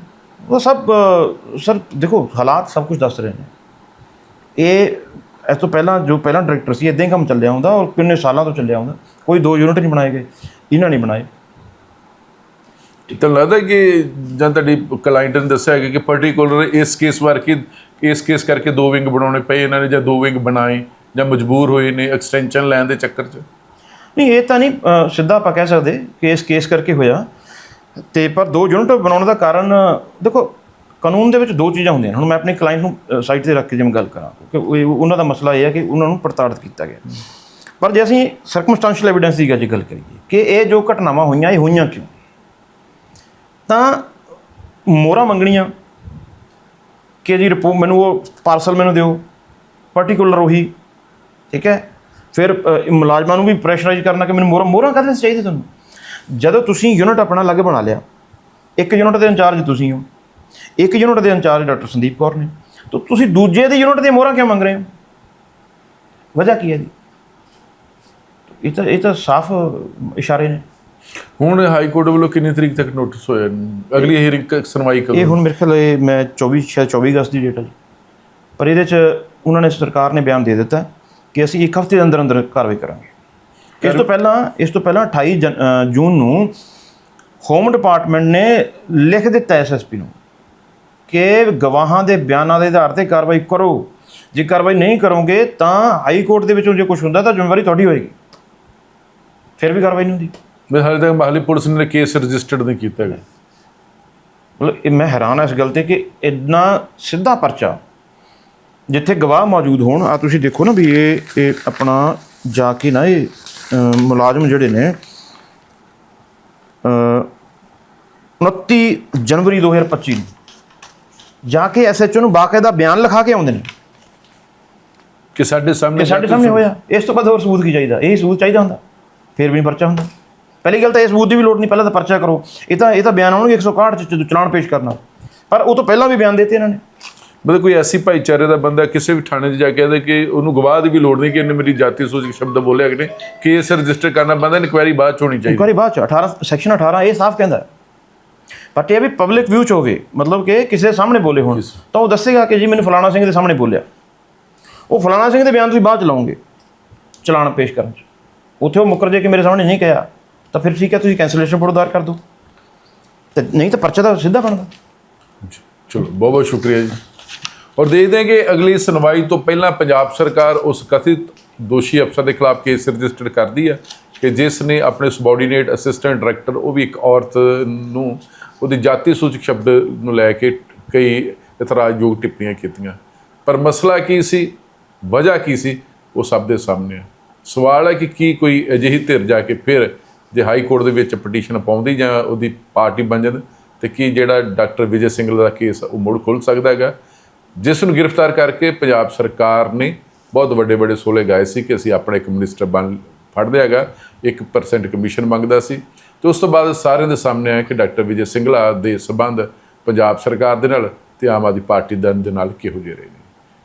ਉਹ ਸਭ ਸਰ ਦੇਖੋ ਹਾਲਾਤ ਸਭ ਕੁਝ ਦੱਸ ਰਹੇ ਨੇ ਇਹ ਇਸ ਤੋਂ ਪਹਿਲਾਂ ਜੋ ਪਹਿਲਾਂ ਡਾਇਰੈਕਟਰ ਸੀ ਇਦਾਂ ਹੀ ਕੰਮ ਚੱਲਿਆ ਹੁੰਦਾ ਔਰ ਕਿੰਨੇ ਸਾਲਾਂ ਤੋਂ ਚੱਲਿਆ ਹੁੰਦਾ ਕੋਈ ਦੋ ਯੂਨਿਟ ਨਹੀਂ ਬਣਾਏ ਗਏ ਇਹਨਾਂ ਨੇ ਬਣਾਏ ਤਾਂ ਲੱਗਦਾ ਕਿ ਜਾਂ ਤੁਹਾਡੀ ਕਲਾਇੰਟ ਨੇ ਦੱਸਿਆ ਕਿ ਪਾਰਟਿਕੂਲਰ ਇਸ ਕੇਸ ਵਰਕੇ ਇਸ ਕੇਸ ਕਰਕੇ ਦੋ ਵਿੰਗ ਬਣਾਉਣੇ ਪਏ ਇਹਨਾਂ ਨੇ ਜਾਂ ਦੋ ਵਿੰਗ ਬਣਾਏ ਜਾਂ ਮਜਬੂਰ ਹੋਏ ਨੇ ਐਕਸਟੈਂਸ਼ਨ ਲੈਣ ਦੇ ਚੱਕਰ 'ਚ ਨਹੀਂ ਇਹ ਤਾਂ ਨਹੀਂ ਸਿੱਧਾ ਆਪਾਂ ਕਹਿ ਸਕਦੇ ਕਿ ਇਸ ਕੇਸ ਕਰਕੇ ਹੋਇਆ ਤੇ ਪਰ ਦੋ ਯੂਨਿਟ ਬਣਾਉਣ ਦਾ ਕਾਰਨ, ਦੇਖੋ, ਕਾਨੂੰਨ ਦੇ ਵਿੱਚ ਦੋ ਚੀਜ਼ਾਂ ਹੁੰਦੀਆਂ ਨੇ। ਹੁਣ ਮੈਂ ਆਪਣੇ ਕਲਾਇੰਟ ਨੂੰ ਸਾਈਟ ਤੇ ਰੱਖ ਕੇ ਜਿਵੇਂ ਗੱਲ ਕਰਾਂ ਕਿ ਉਹਨਾਂ ਦਾ ਮਸਲਾ ਇਹ ਹੈ ਕਿ ਉਹਨਾਂ ਨੂੰ ਪ੍ਰਤਾੜਿਤ ਕੀਤਾ ਗਿਆ। ਪਰ ਜੇ ਅਸੀਂ ਸਰਕਮਸਟੈਂਸ਼ੀਅਲ ਐਵੀਡੈਂਸ ਦੀ ਗੱਲ ਗੱਲ ਕਰੀਏ ਕਿ ਇਹ ਜੋ ਘਟਨਾਵਾਂ ਹੋਈਆਂ, ਇਹ ਹੋਈਆਂ ਕਿਉਂ? ਤਾਂ ਮੋਹਰਾਂ ਮੰਗਣੀਆਂ ਕਿ ਜੀ ਰਿਪੋ ਮੈਨੂੰ ਉਹ ਪਾਰਸਲ ਮੈਨੂੰ ਦਿਓ ਪਾਰਟਿਕੂਲਰ ਉਹੀ, ਠੀਕ ਹੈ? ਫਿਰ ਮੁਲਾਜ਼ਮਾਂ ਨੂੰ ਵੀ ਪ੍ਰੈਸ਼ਰਾਈਜ਼ ਕਰਨਾ ਕਿ ਮੈਨੂੰ ਮੋਹਰਾਂ ਮੋਹਰਾਂ ਕਾਹਦੇ ਵਾਸਤੇ ਚਾਹੀਦੀ ਤੁਹਾਨੂੰ? ਜਦੋਂ ਤੁਸੀਂ ਯੂਨਿਟ ਆਪਣਾ ਅਲੱਗ ਬਣਾ ਲਿਆ ਇੱਕ ਯੂਨਿਟ ਦੇ ਇੰਚਾਰਜ ਤੁਸੀਂ ਹੋ ਇੱਕ ਯੂਨਿਟ ਦੇ ਇੰਚਾਰਜ ਡਾਕਟਰ ਸੰਦੀਪ ਕੌਰ ਨੇ ਤਾਂ ਤੁਸੀਂ ਦੂਜੇ ਦੇ ਯੂਨਿਟ ਦੀਆਂ ਮੋਹਰਾਂ ਕਿਉਂ ਮੰਗ ਰਹੇ ਹੋ? ਵਜ੍ਹਾ ਕੀ ਹੈ ਜੀ ਇਹ ਤਾਂ ਇਹ ਤਾਂ ਸਾਫ਼ ਇਸ਼ਾਰੇ ਨੇ। ਹੁਣ ਹਾਈ ਕੋਰਟ ਵੱਲੋਂ ਕਿੰਨੀ ਤਰੀਕ ਤੱਕ ਨੋਟਿਸ ਹੋਇਆ? ਅਗਲੀ ਹੀਅਰਿੰਗ ਸੁਣਵਾਈ ਇਹ ਕਦੋਂ ਹੁਣ ਮੇਰੇ ਖਿਆਲ ਇਹ ਮੈਂ 24 ਸ਼ਾਇਦ 24 ਅਗਸਤ ਦੀ ਡੇਟ ਹੈ ਪਰ ਇਹਦੇ ਚ ਉਹਨਾਂ ਨੇ ਸਰਕਾਰ ਨੇ ਬਿਆਨ ਦੇ ਦਿੱਤਾ ਕਿ ਅਸੀਂ ਇੱਕ ਹਫ਼ਤੇ ਦੇ ਅੰਦਰ ਅੰਦਰ ਕਾਰਵਾਈ ਕਰਾਂਗੇ। ਇਸ ਤੋਂ ਪਹਿਲਾਂ ਇਸ ਤੋਂ ਪਹਿਲਾਂ 28 ਜਨ- ਨੂੰ ਹੋਮ ਡਿਪਾਰਟਮੈਂਟ ਨੇ ਲਿਖ ਦਿੱਤਾ ਐਸਐਸਪੀ ਨੂੰ ਕਿ ਗਵਾਹਾਂ ਦੇ ਬਿਆਨਾਂ ਦੇ ਆਧਾਰ ਤੇ ਕਾਰਵਾਈ ਕਰੋ। ਜੇ ਕਾਰਵਾਈ ਨਹੀਂ ਕਰੋਗੇ ਤਾਂ ਹਾਈ ਕੋਰਟ ਦੇ ਵਿੱਚੋਂ ਜੇ ਕੁਝ ਹੁੰਦਾ ਤਾਂ ਜ਼ਿੰਮੇਵਾਰੀ ਤੁਹਾਡੀ ਹੋਏਗੀ। ਫਿਰ ਵੀ ਕਾਰਵਾਈ ਨਹੀਂ ਹੁੰਦੀ। ਮੈਂ ਹਾਲੇ ਤੱਕ ਮਾਹਲੀ ਪੁਲਿਸ ਨੇ ਕੇਸ ਰਜਿਸਟਰਡ ਨਹੀਂ ਕੀਤਾ ਹੈਗਾ। ਮਤਲਬ ਇਹ ਮੈਂ ਹੈਰਾਨ ਹਾਂ ਇਸ ਗੱਲ ਤੇ ਕਿ ਇੰਨਾ ਸਿੱਧਾ ਪਰਚਾ ਜਿੱਥੇ ਗਵਾਹ ਮੌਜੂਦ ਹੋਣ ਆ ਤੁਸੀਂ ਦੇਖੋ ਨਾ ਵੀ ਇਹ ਇਹ ਆਪਣਾ ਜਾ ਕੇ ਨਾ ਇਹ ਮੁਲਾਜ਼ਮ ਜਿਹੜੇ ਨੇ ਅ, 29 ਜਨਵਰੀ 2025 ਨੂੰ ਜਾ ਕੇ ਐਸਐਚਓ ਨੂੰ ਬਾਕਾਇਦਾ ਬਿਆਨ ਲਿਖਾ ਕੇ ਆਉਂਦੇ ਨੇ। ਕਿ ਸਾਡੇ ਸਾਹਮਣੇ ਸਾਡੇ ਸਾਹਮਣੇ ਹੋਇਆ। ਇਸ ਤੋਂ ਬਾਅਦ ਹੋਰ ਸਬੂਤ ਕੀ ਚਾਹੀਦਾ? ਇਹ ਸਬੂਤ ਚਾਹੀਦਾ ਹੁੰਦਾ। ਫਿਰ ਵੀ ਨਹੀਂ ਪਰਚਾ ਹੁੰਦਾ। ਪਹਿਲੀ ਗੱਲ ਤਾਂ ਇਹ ਸਬੂਤ ਦੀ ਵੀ ਲੋੜ ਨਹੀਂ। ਪਹਿਲਾਂ ਤਾਂ ਪਰਚਾ ਕਰੋ। ਇਹ ਤਾਂ ਇਹ ਤਾਂ ਬਿਆਨ ਆਉਣਗੇ। 161 ਚ ਜਦੋਂ ਚਲਾਨ ਪੇਸ਼ ਕਰਨਾ। ਪਰ ਉਹ ਤੋਂ ਪਹਿਲਾਂ ਵੀ ਬਿਆਨ ਦਿੱਤੇ ਇਹਨਾਂ ਨੇ। ਮਤਲਬ ਕੋਈ ਐਸੀ ਭਾਈਚਾਰੇ ਦਾ ਬੰਦਾ ਕਿਸੇ ਵੀ ਥਾਣੇ 'ਚ ਜਾ ਕੇ ਕਿ ਉਹਨੂੰ ਗਵਾਹ ਦੀ ਵੀ ਲੋੜ ਨਹੀਂ ਕਿ ਇਹਨੇ ਮੇਰੀ ਜਾਤੀ ਸੂਚਕ ਸ਼ਬਦ ਬੋਲਿਆ ਕਿ ਨਹੀਂ। ਕੇਸ ਰਜਿਸਟਰ ਕਰਨਾ ਬੰਦਾ ਇਨਕੁਆਇਰੀ ਬਾਅਦ 'ਚ ਹੋਣੀ ਚਾਹੀਦੀ। ਇਨਕੁਆਰੀ ਬਾਅਦ ਚ 18 ਸੈਕਸ਼ਨ 18 ਇਹ ਸਾਫ਼ ਕਹਿੰਦਾ। ਬਟ ਇਹ ਵੀ ਪਬਲਿਕ ਵਿਊ ਚ ਹੋਵੇ ਮਤਲਬ ਕਿ ਕਿਸੇ ਦੇ ਸਾਹਮਣੇ ਬੋਲੇ ਹੋਣ ਤਾਂ ਉਹ ਦੱਸੇਗਾ ਕਿ ਜੀ ਮੈਨੂੰ ਫਲਾਣਾ ਸਿੰਘ ਦੇ ਸਾਹਮਣੇ ਬੋਲਿਆ। ਉਹ ਫਲਾਣਾ ਸਿੰਘ ਦੇ ਬਿਆਨ ਤੁਸੀਂ ਬਾਅਦ ਚ ਲਾਓਗੇ ਚਲਾਨ ਪੇਸ਼ ਕਰਨ ਚ। ਉੱਥੇ ਉਹ ਮੁੱਕਰ ਜੇ ਕਿ ਮੇਰੇ ਸਾਹਮਣੇ ਨਹੀਂ ਕਿਹਾ ਤਾਂ ਫਿਰ ਠੀਕ ਹੈ ਤੁਸੀਂ ਕੈਂਸਲੇਸ਼ਨ ਫੋਟੋ ਦਾਇਰ ਕਰ ਦਿਓ। ਤੇ ਨਹੀਂ ਤਾਂ ਪਰਚਾ ਤਾਂ ਸਿੱਧਾ ਬਣਦਾ। ਚਲੋ ਬਹੁਤ ਬਹੁਤ ਸ਼ੁਕਰੀਆ ਜੀ। ਔਰ ਦੇਖਦੇ ਹਾਂ ਕਿ ਅਗਲੀ ਸੁਣਵਾਈ ਤੋਂ ਪਹਿਲਾਂ ਪੰਜਾਬ ਸਰਕਾਰ ਉਸ ਕਥਿਤ ਦੋਸ਼ੀ ਅਫਸਰ ਦੇ ਖਿਲਾਫ ਕੇਸ ਰਜਿਸਟਰ ਕਰਦੀ ਹੈ ਕਿ ਜਿਸ ਨੇ ਆਪਣੇ ਸਬੋਰਡੀਨੇਟ ਅਸਿਸਟੈਂਟ ਡਾਇਰੈਕਟਰ, ਉਹ ਵੀ ਇੱਕ ਔਰਤ ਨੂੰ ਉਹਦੀ ਜਾਤੀ ਸੂਚਕ ਸ਼ਬਦ ਨੂੰ ਲੈ ਕੇ ਕਈ ਇਤਰਾਜ਼ਯੋਗ ਟਿੱਪਣੀਆਂ ਕੀਤੀਆਂ। ਪਰ ਮਸਲਾ ਕੀ ਸੀ? ਵਜ੍ਹਾ ਕੀ ਸੀ? ਉਹ ਸਭ ਦੇ ਸਾਹਮਣੇ ਹੈ ਸਵਾਲ ਹੈ ਕਿ ਕੀ ਕੋਈ ਅਜਿਹੀ ਧਿਰ ਜਾ ਕੇ ਫਿਰ ਜੇ ਹਾਈ ਕੋਰਟ ਦੇ ਵਿੱਚ ਪਟੀਸ਼ਨ ਪਾਉਂਦੀ ਜਾਂ ਉਹਦੀ ਪਾਰਟੀ ਬਣ ਜਾਂਦੀ ਤੇ ਕੀ ਜਿਹੜਾ ਡਾਕਟਰ ਵਿਜੇ ਸਿੰਗਲ ਦਾ ਕੇਸ ਉਹ ਮੁੜ ਖੁੱਲ ਸਕਦਾ ਹੈਗਾ? ਜਿਸ ਨੂੰ ਗ੍ਰਿਫਤਾਰ ਕਰਕੇ ਪੰਜਾਬ ਸਰਕਾਰ ਨੇ ਬਹੁਤ ਵੱਡੇ ਵੱਡੇ ਸੋਲੇ ਗਾਏ ਸੀ ਕਿ ਅਸੀਂ ਆਪਣੇ ਇੱਕ ਮਿਨਿਸਟਰ ਬਣ ਫੜਦੇ ਹੈਗਾ 1% ਕਮਿਸ਼ਨ ਮੰਗਦਾ ਸੀ। ਤੇ ਉਸ ਤੋਂ ਬਾਅਦ ਸਾਰਿਆਂ ਦੇ ਸਾਹਮਣੇ ਆਇਆ ਕਿ ਡਾਕਟਰ ਵਿਜੇ ਸਿੰਗਲਾ ਦੇ ਸਬੰਧ ਪੰਜਾਬ ਸਰਕਾਰ ਦੇ ਨਾਲ ਤੇ ਆਮ ਆਦਮੀ ਪਾਰਟੀ ਦੇ ਨਾਲ ਕਿਹੋ ਜਿਹੇ ਰਹੇ ਨੇ।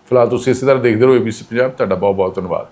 ਫਿਲਹਾਲ ਤੁਸੀਂ ਇਸੇ ਤਰ੍ਹਾਂ ਦੇਖਦੇ ਰਹੋ ABC ਪੰਜਾਬ, ਤੁਹਾਡਾ ਬਹੁਤ ਬਹੁਤ ਧੰਨਵਾਦ।